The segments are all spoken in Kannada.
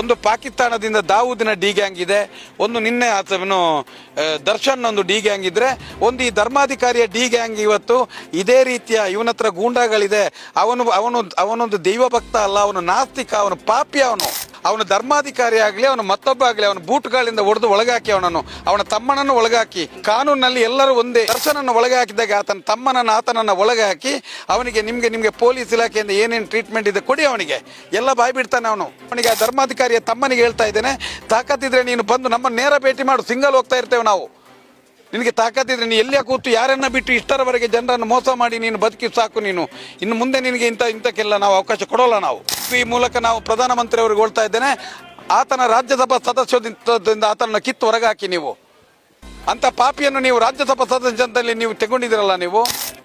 ಒಂದು ಪಾಕಿಸ್ತಾನದಿಂದ ದಾವೂದಿನ ಡಿ ಗ್ಯಾಂಗ್ ಇದೆ, ಒಂದು ನಿನ್ನೆ ಆತನು ದರ್ಶನ್ ಒಂದು ಡಿ ಗ್ಯಾಂಗ್ ಇದ್ರೆ, ಒಂದು ಈ ಧರ್ಮಾಧಿಕಾರಿಯ ಡಿ ಗ್ಯಾಂಗ್ ಇವತ್ತು ಇದೇ ರೀತಿಯ ಇವನ ಹತ್ರ ಗೂಂಡಾಗಳಿದೆ. ಅವನು ಅವನು, ಅವನೊಂದು ದೈವ ಭಕ್ತ ಅಲ್ಲ, ಅವನು ನಾಸ್ತಿಕ, ಅವನು ಪಾಪಿ ಅವನು. ಅವನು ಧರ್ಮಾಧಿಕಾರಿ ಆಗಲಿ, ಅವನ ಮತ್ತೊಬ್ಬ ಆಗಲಿ, ಅವನ ಬೂಟ್ಗಳಿಂದ ಹೊಡೆದು ಒಳಗಾಕಿ ಅವನನ್ನು, ಅವನ ತಮ್ಮನನ್ನು ಒಳಗಾಕಿ ಕಾನೂನಲ್ಲಿ ಎಲ್ಲರೂ ಒಂದೇ ದರ್ಶನನ್ನು ಒಳಗೆ ಹಾಕಿದಾಗ ಆತನ ತಮ್ಮನನ್ನು ಆತನನ್ನು ಒಳಗೆ ಹಾಕಿ ಅವನಿಗೆ ನಿಮಗೆ ನಿಮಗೆ ಪೊಲೀಸ್ ಇಲಾಖೆಯಿಂದ ಏನೇನು ಟ್ರೀಟ್ಮೆಂಟ್ ಇದೆ ಕೊಡಿ ಅವನಿಗೆ. ಎಲ್ಲ ಬಾಯ್ ಬಿಡ್ತಾನೆ ಅವನು. ಅವನಿಗೆ ಆ ಧರ್ಮಾಧಿಕಾರಿಯ ತಮ್ಮನಿಗೆ ಹೇಳ್ತಾ ಇದ್ದೇನೆ, ತಾಕತ್ತಿದ್ರೆ ನೀನು ಬಂದು ನಮ್ಮನ್ನು ನೇರ ಭೇಟಿ ಮಾಡು, ಸಿಂಗಲ್ ಹೋಗ್ತಾ ಇರ್ತೇವೆ ನಾವು. ನಿನಗೆ ತಾಕತ್ತಿದ್ರೆ ನೀನು ಎಲ್ಲಿಯ ಕೂತು ಯಾರನ್ನ ಬಿಟ್ಟು ಇಷ್ಟರವರೆಗೆ ಜನರನ್ನು ಮೋಸ ಮಾಡಿ ನೀನು ಬದುಕಿ ಸಾಕು ನೀನು. ಇನ್ನು ಮುಂದೆ ನಿನಗೆ ಇಂಥ ಇಂಥಕ್ಕೆಲ್ಲ ನಾವು ಅವಕಾಶ ಕೊಡೋಲ್ಲ ನಾವು. ಈ ಮೂಲಕ ನಾವು ಪ್ರಧಾನಮಂತ್ರಿ ಅವರಿಗೆ ಹೇಳ್ತಾ ಇದ್ದೇನೆ ಆತನ ರಾಜ್ಯಸಭಾ ಸದಸ್ಯದಿಂದ ಆತನನ್ನು ಕಿತ್ತು ಹೊರಗಾಕಿ ನೀವು. ಅಂತ ಪಾಪಿಯನ್ನು ನೀವು ರಾಜ್ಯಸಭಾ ಸದಸ್ಯದಲ್ಲಿ ನೀವು ತಗೊಂಡಿದ್ದೀರಲ್ಲ ನೀವು?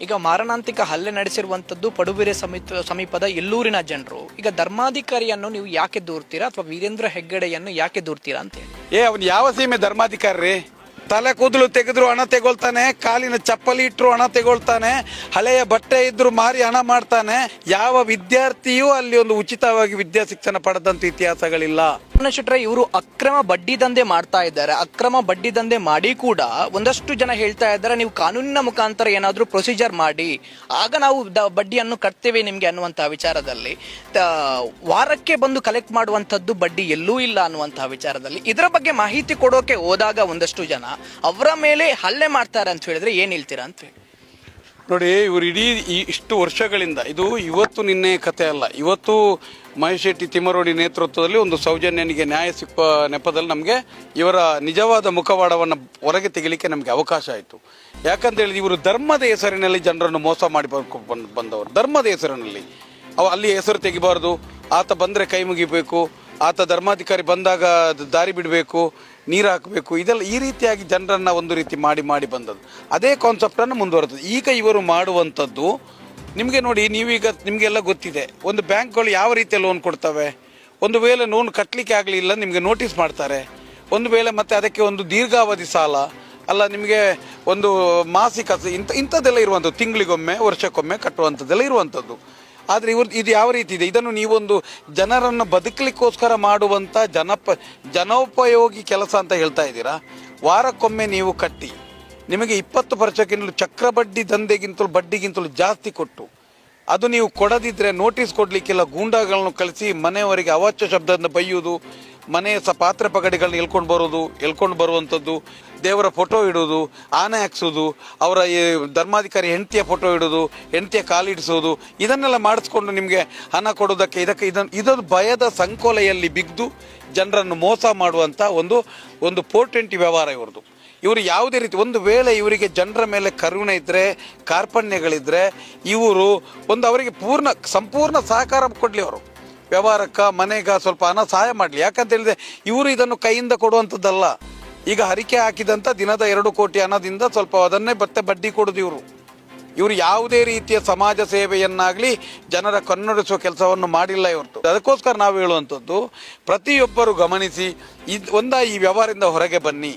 ಈಗ ಮಾರಣಾಂತಿಕ ಹಲ್ಲೆ ನಡೆಸಿರುವಂತದ್ದು ಪಡುಬಿರೆ ಸಮೀಪ ಸಮೀಪದ ಎಲ್ಲೂರಿನ ಜನರು. ಈಗ ಧರ್ಮಾಧಿಕಾರಿಯನ್ನು ನೀವು ಯಾಕೆ ದೂರ್ತೀರಾ ಅಥವಾ ವೀರೇಂದ್ರ ಹೆಗ್ಗಡೆಯನ್ನು ಯಾಕೆ ದೂರ್ತೀರಾ ಅಂತ ಹೇಳಿ. ಏ ಅವನು ಯಾವ ಸೀಮೆ ಧರ್ಮಾಧಿಕಾರಿ ರೀ? ತಲೆ ಕೂದಲು ತೆಗೆದ್ರು ಹಣ ತೆಗೊಳ್ತಾನೆ, ಕಾಲಿನ ಚಪ್ಪಲಿ ಇಟ್ಟರು ಹಣ ತೆಗೊಳ್ತಾನೆ, ಹಳೆಯ ಬಟ್ಟೆ ಇದ್ರು ಮಾರಿ ಹಣ ಮಾಡ್ತಾನೆ. ಯಾವ ವಿದ್ಯಾರ್ಥಿಯೂ ಅಲ್ಲಿ ಒಂದು ಉಚಿತವಾಗಿ ವಿದ್ಯಾ ಶಿಕ್ಷಣ ಪಡೆದಂತ ಇತಿಹಾಸಗಳಿಲ್ಲ. ಶೆಟ್ರೆ, ಇವರು ಅಕ್ರಮ ಬಡ್ಡಿ ದಂಧೆ ಮಾಡ್ತಾ ಇದ್ದಾರೆ. ಅಕ್ರಮ ಬಡ್ಡಿ ದಂಧೆ ಮಾಡಿ ಕೂಡ ಒಂದಷ್ಟು ಜನ ಹೇಳ್ತಾ ಇದ್ದಾರೆ, ನೀವು ಕಾನೂನಿನ ಮುಖಾಂತರ ಏನಾದರೂ ಪ್ರೊಸೀಜರ್ ಮಾಡಿ, ಆಗ ನಾವು ಬಡ್ಡಿಯನ್ನು ಕಟ್ತೇವೆ ನಿಮಗೆ ಅನ್ನುವಂತಹ ವಿಚಾರದಲ್ಲಿ. ವಾರಕ್ಕೆ ಬಂದು ಕಲೆಕ್ಟ್ ಮಾಡುವಂತದ್ದು ಬಡ್ಡಿ ಎಲ್ಲೂ ಇಲ್ಲ ಅನ್ನುವಂತಹ ವಿಚಾರದಲ್ಲಿ. ಇದರ ಬಗ್ಗೆ ಮಾಹಿತಿ ಕೊಡೋಕೆ ಹೋದಾಗ ಒಂದಷ್ಟು ಜನ ಅವರ ಮೇಲೆ ಹಲ್ಲೆ ಮಾಡ್ತಾರೆ ಅಂತ ಹೇಳಿದ್ರೆ ಏನ್ ಹೇಳ್ತೀರಾ ಅಂತ ನೋಡಿ, ಇವರು ಇಡೀ ಇಷ್ಟು ವರ್ಷಗಳಿಂದ, ಇದು ಇವತ್ತು ನಿನ್ನೆ ಕತೆ ಅಲ್ಲ, ಇವತ್ತು ಮಹೇಶ್ ಶೆಟ್ಟಿ ತಿಮ್ಮರೋಡಿ ನೇತೃತ್ವದಲ್ಲಿ ಒಂದು ಸೌಜನ್ಯನಿಗೆ ನ್ಯಾಯ ಸಿಕ್ಕ ನೆಪದಲ್ಲಿ ನಮಗೆ ಇವರ ನಿಜವಾದ ಮುಖವಾಡವನ್ನು ಹೊರಗೆ ತೆಗಿಲಿಕ್ಕೆ ನಮಗೆ ಅವಕಾಶ ಆಯಿತು. ಯಾಕಂತ ಹೇಳಿದ್ರೆ ಇವರು ಧರ್ಮದ ಹೆಸರಿನಲ್ಲಿ ಜನರನ್ನು ಮೋಸ ಮಾಡಿ ಬಂದವರು. ಧರ್ಮದ ಹೆಸರಿನಲ್ಲಿ. ಅವ ಅಲ್ಲಿ ಹೆಸರು ತೆಗಿಬಾರ್ದು, ಆತ ಬಂದರೆ ಕೈ ಮುಗಿಬೇಕು ಆತ ಧರ್ಮಾಧಿಕಾರಿ ಬಂದಾಗ ದಾರಿ ಬಿಡಬೇಕು, ನೀರು ಹಾಕಬೇಕು, ಇದೆಲ್ಲ ಈ ರೀತಿಯಾಗಿ ಜನರನ್ನ ಒಂದು ರೀತಿ ಮಾಡಿ ಮಾಡಿ ಬಂದದ್ದು. ಅದೇ ಕಾನ್ಸೆಪ್ಟನ್ನು ಮುಂದುವರೆದದ್ದು. ಈಗ ಇವರು ಮಾಡುವಂಥದ್ದು, ನಿಮಗೆ ನೋಡಿ, ನೀವೀಗ ನಿಮಗೆಲ್ಲ ಗೊತ್ತಿದೆ. ಒಂದು ಬ್ಯಾಂಕ್ಗಳು ಯಾವ ರೀತಿಯ ಲೋನ್ ಕೊಡ್ತವೆ? ಒಂದು ವೇಳೆ ಲೋನ್ ಕಟ್ಟಲಿಕ್ಕೆ ಆಗಲಿಲ್ಲ, ನಿಮಗೆ ನೋಟಿಸ್ ಮಾಡ್ತಾರೆ. ಒಂದು ವೇಳೆ ಮತ್ತೆ ಅದಕ್ಕೆ ಒಂದು ದೀರ್ಘಾವಧಿ ಸಾಲ, ಅಲ್ಲ ನಿಮಗೆ ಒಂದು ಮಾಸಿಕ ಇಂಥ ಇಂಥದ್ದೆಲ್ಲ ಇರುವಂಥದ್ದು. ತಿಂಗಳಿಗೊಮ್ಮೆ, ವರ್ಷಕ್ಕೊಮ್ಮೆ ಕಟ್ಟುವಂಥದ್ದೆಲ್ಲ ಇರುವಂಥದ್ದು. ಆದರೆ ಇವ್ರ ಇದು ಯಾವ ರೀತಿ ಇದೆ? ಇದನ್ನು ನೀವೊಂದು ಜನರನ್ನು ಬದುಕಲಿಕ್ಕೋಸ್ಕರ ಮಾಡುವಂಥ ಜನಪ ಜನೋಪಯೋಗಿ ಕೆಲಸ ಅಂತ ಹೇಳ್ತಾ ಇದ್ದೀರಾ? ವಾರಕ್ಕೊಮ್ಮೆ ನೀವು ಕಟ್ಟಿ. ನಿಮಗೆ ಇಪ್ಪತ್ತು ವರ್ಷಕ್ಕಿಂತಲೂ ಚಕ್ರ ಬಡ್ಡಿ ದಂಧೆಗಿಂತಲೂ, ಬಡ್ಡಿಗಿಂತಲೂ ಜಾಸ್ತಿ ಕೊಟ್ಟು. ಅದು ನೀವು ಕೊಡದಿದ್ದರೆ ನೋಟಿಸ್ ಕೊಡ್ಲಿಕ್ಕೆಲ್ಲ, ಗೂಂಡಾಗಳನ್ನು ಕಳಿಸಿ ಮನೆಯವರಿಗೆ ಅವಾಚ್ಯ ಶಬ್ದದಿಂದ ಬೈಯುವುದು. ಮನೆಯ ಸ ಪಾತ್ರೆ ಪಗಡಿಗಳನ್ನ ಎಳ್ಕೊಂಡು ಬರೋದು ಎಳ್ಕೊಂಡು ಬರುವಂಥದ್ದು, ದೇವರ ಫೋಟೋ ಇಡೋದು, ಆನೆ ಹಾಕ್ಸೋದು, ಅವರ ಈ ಧರ್ಮಾಧಿಕಾರಿ ಹೆಂಡತಿಯ ಫೋಟೋ ಇಡೋದು, ಹೆಂಡತಿಯ ಕಾಲಿಡಿಸೋದು ಇದನ್ನೆಲ್ಲ ಮಾಡಿಸ್ಕೊಂಡು ನಿಮಗೆ ಹಣ ಕೊಡೋದಕ್ಕೆ ಇದಕ್ಕೆ ಇದನ್ನು ಇದೊಂದು ಭಯದ ಸಂಕೋಲೆಯಲ್ಲಿ ಬಿಗ್ದು ಜನರನ್ನು ಮೋಸ ಮಾಡುವಂಥ ಒಂದು ಒಂದು ಪೋರ್ಟೆಂಟಿ ವ್ಯವಹಾರ ಇವ್ರದ್ದು. ಇವರು ಯಾವುದೇ ರೀತಿ, ಒಂದು ವೇಳೆ ಇವರಿಗೆ ಜನರ ಮೇಲೆ ಕರುಣೆ ಇದ್ದರೆ ಕಾರ್ಪಣ್ಯಗಳಿದ್ದರೆ ಇವರು ಒಂದು ಅವರಿಗೆ ಪೂರ್ಣ, ಸಂಪೂರ್ಣ ಸಹಕಾರ ಕೊಡಲಿ ಅವರು. ವ್ಯವಹಾರಕ್ಕೆ, ಮನೆಗೆ ಸ್ವಲ್ಪ ಹಣ ಸಹಾಯ ಮಾಡಲಿ. ಯಾಕಂತ ಹೇಳಿದ್ರೆ ಇವರು ಇದನ್ನು ಕೈಯಿಂದ ಕೊಡುವಂಥದ್ದಲ್ಲ. ಈಗ ಹರಿಕೆ ಹಾಕಿದಂಥ ದಿನದ ಎರಡು ಕೋಟಿ ಹಣದಿಂದ ಸ್ವಲ್ಪ ಅದನ್ನೇ ಮತ್ತೆ ಬಡ್ಡಿ ಕೊಡೋದು ಇವರು. ಇವರು ಯಾವುದೇ ರೀತಿಯ ಸಮಾಜ ಸೇವೆಯನ್ನಾಗಲಿ ಜನರ ಕನ್ನಡಿಸುವ ಕೆಲಸವನ್ನು ಮಾಡಿಲ್ಲ ಇವರು ಅದಕ್ಕೋಸ್ಕರ ನಾವು ಹೇಳುವಂಥದ್ದು, ಪ್ರತಿಯೊಬ್ಬರು ಗಮನಿಸಿ, ಇದು ಒಂದ ಈ ವ್ಯವಹಾರದಿಂದ ಹೊರಗೆ ಬನ್ನಿ.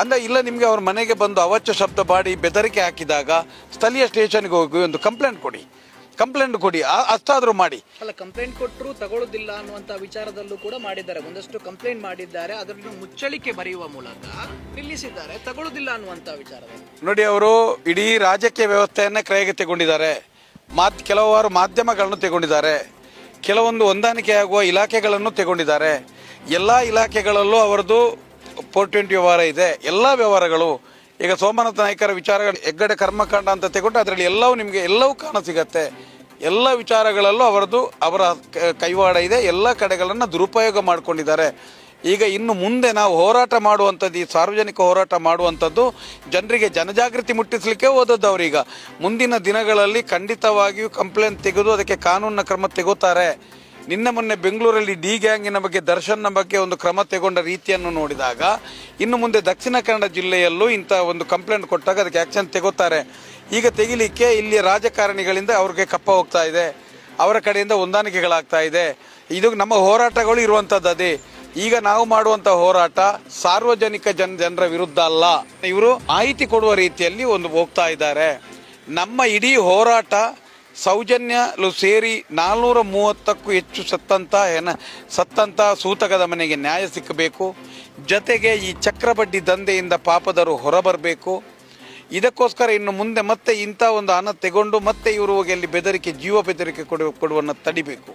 ಅಂದ್ರೆ ಇಲ್ಲ ನಿಮಗೆ ಅವ್ರ ಮನೆಗೆ ಬಂದು ಅವಚ್ಚ ಶಬ್ದ ಬಾಡಿ ಬೆದರಿಕೆ ಹಾಕಿದಾಗ ಸ್ಥಳೀಯ ಸ್ಟೇಷನ್ಗೆ ಹೋಗಿ ಒಂದು ಕಂಪ್ಲೇಂಟ್ ಕೊಡಿ. ಕಂಪ್ಲೇಂಟ್ ಕೊಡಿ ಆ- ಅಷ್ಟಾದ್ರೂ ಮಾಡಿ. ಅಲ್ಲ ಕಂಪ್ಲೇಂಟ್ ಕೊಟ್ಟರು ತಗೊಳ್ಳೋದಿಲ್ಲ ಅನ್ನುವಂತ ವಿಚಾರದಲ್ಲೂ ಕೂಡ ಮಾಡಿದ್ದಾರೆ. ಒಂದಷ್ಟು ಕಂಪ್ಲೇಂಟ್ ಮಾಡಿದ್ದಾರೆ. ಅದನ್ನು ಮುಚ್ಚಳಿಕೆ ಬರೆಯುವ ಮೂಲಕ ನಿಲ್ಲಿಸಿದ್ದಾರೆ. ತಗೊಳ್ಳೋದಿಲ್ಲ ಅನ್ನುವಂತ ವಿಚಾರದಲ್ಲಿ. ನೋಡಿ ಅವರು ಇಡೀ ರಾಜಕೀಯ ವ್ಯವಸ್ಥೆಯನ್ನೇ ಕ್ರಯಕ್ಕೆ ತಗೊಂಡಿದ್ದಾರೆ. ಮಾತ್ ಕೆಲವಾರು ಮಾಧ್ಯಮಗಳನ್ನು ತಗೊಂಡಿದ್ದಾರೆ. ಕೆಲವೊಂದು ಹೊಂದಾಣಿಕೆಯಾಗುವ ಇಲಾಖೆಗಳನ್ನು ತಗೊಂಡಿದ್ದಾರೆ. ಎಲ್ಲ ಇಲಾಖೆಗಳಲ್ಲೂ ಅವರದ್ದು ಪೋರ್ಟೆಂಟ್ ವ್ಯವಹಾರ ಇದೆ. ಎಲ್ಲ ವ್ಯವಹಾರಗಳು ಈಗ ಸೋಮನಾಥ ನಾಯ್ಕರ ವಿಚಾರಗಳು ಹೆಗ್ಗಡೆ ಕರ್ಮಕಾಂಡ ಅಂತ ತೆಗೊಂಡು ಅದರಲ್ಲಿ ಎಲ್ಲವೂ ನಿಮಗೆ ಎಲ್ಲವೂ ಕಾಣ ಸಿಗತ್ತೆ. ಎಲ್ಲ ವಿಚಾರಗಳಲ್ಲೂ ಅವರದ್ದು ಅವರ ಕೈವಾಡ ಇದೆ, ಎಲ್ಲ ಕಡೆಗಳನ್ನು ದುರುಪಯೋಗ ಮಾಡಿಕೊಂಡಿದ್ದಾರೆ. ಈಗ ಇನ್ನು ಮುಂದೆ ನಾವು ಹೋರಾಟ ಮಾಡುವಂಥದ್ದು, ಈ ಸಾರ್ವಜನಿಕ ಹೋರಾಟ ಮಾಡುವಂಥದ್ದು ಜನರಿಗೆ ಜನಜಾಗೃತಿ ಮುಟ್ಟಿಸಲಿಕ್ಕೆ ಹೋದದ್ದು ಅವರೀಗ. ಮುಂದಿನ ದಿನಗಳಲ್ಲಿ ಖಂಡಿತವಾಗಿಯೂ ಕಂಪ್ಲೇಂಟ್ ತೆಗೆದು ಅದಕ್ಕೆ ಕಾನೂನಿನ ಕ್ರಮ ತೆಗೋತಾರೆ. ನಿನ್ನೆ ಮೊನ್ನೆ ಬೆಂಗಳೂರಲ್ಲಿ ಡಿ ಗ್ಯಾಂಗಿನ ಬಗ್ಗೆ ದರ್ಶನ್ನ ಬಗ್ಗೆ ಒಂದು ಕ್ರಮ ತೆಗೊಂಡ ರೀತಿಯನ್ನು ನೋಡಿದಾಗ, ಇನ್ನು ಮುಂದೆ ದಕ್ಷಿಣ ಕನ್ನಡ ಜಿಲ್ಲೆಯಲ್ಲೂ ಇಂಥ ಒಂದು ಕಂಪ್ಲೇಂಟ್ ಕೊಟ್ಟಾಗ ಅದಕ್ಕೆ ಆಕ್ಷನ್ ತೆಗೋತಾರೆ ಈಗ ತೆಗಿಲಿಕ್ಕೆ ಇಲ್ಲಿ ರಾಜಕಾರಣಿಗಳಿಂದ ಅವ್ರಿಗೆ ಕಪ್ಪ ಹೋಗ್ತಾ ಇದೆ. ಅವರ ಕಡೆಯಿಂದ ಹೊಂದಾಣಿಕೆಗಳಾಗ್ತಾ ಇದೆ. ಇದು ನಮ್ಮ ಹೋರಾಟಗಳು ಇರುವಂಥದ್ದು ಅದೇ. ಈಗ ನಾವು ಮಾಡುವಂತ ಹೋರಾಟ ಸಾರ್ವಜನಿಕ ಜನ ಜನರ ವಿರುದ್ಧ ಅಲ್ಲ. ಇವರು ಮಾಹಿತಿ ಕೊಡುವ ರೀತಿಯಲ್ಲಿ ಒಂದು ಹೋಗ್ತಾ ಇದ್ದಾರೆ. ನಮ್ಮ ಇಡೀ ಹೋರಾಟ ಸೌಜನ್ಯಲು ಸೇರಿ ನಾಲ್ನೂರ ಮೂವತ್ತಕ್ಕೂ ಹೆಚ್ಚು ಸತ್ತಂತ ಏನ, ಸತ್ತಂತ ಸೂತಕದ ಮನೆಗೆ ನ್ಯಾಯ ಸಿಕ್ಕಬೇಕು. ಜೊತೆಗೆ ಈ ಚಕ್ರಬಡ್ಡಿ ದಂಧೆಯಿಂದ ಪಾಪದರು ಹೊರಬರಬೇಕು. ಇದಕ್ಕೋಸ್ಕರ ಇನ್ನು ಮುಂದೆ ಮತ್ತೆ ಇಂಥ ಒಂದು ಹಣ ತೆಗೊಂಡು ಮತ್ತೆ ಇವರು ಹೋಗಿ ಅಲ್ಲಿ ಬೆದರಿಕೆ, ಜೀವ ಬೆದರಿಕೆ ಕೊಡುವ, ಕೊಡುವನ್ನು ತಡಿಬೇಕು.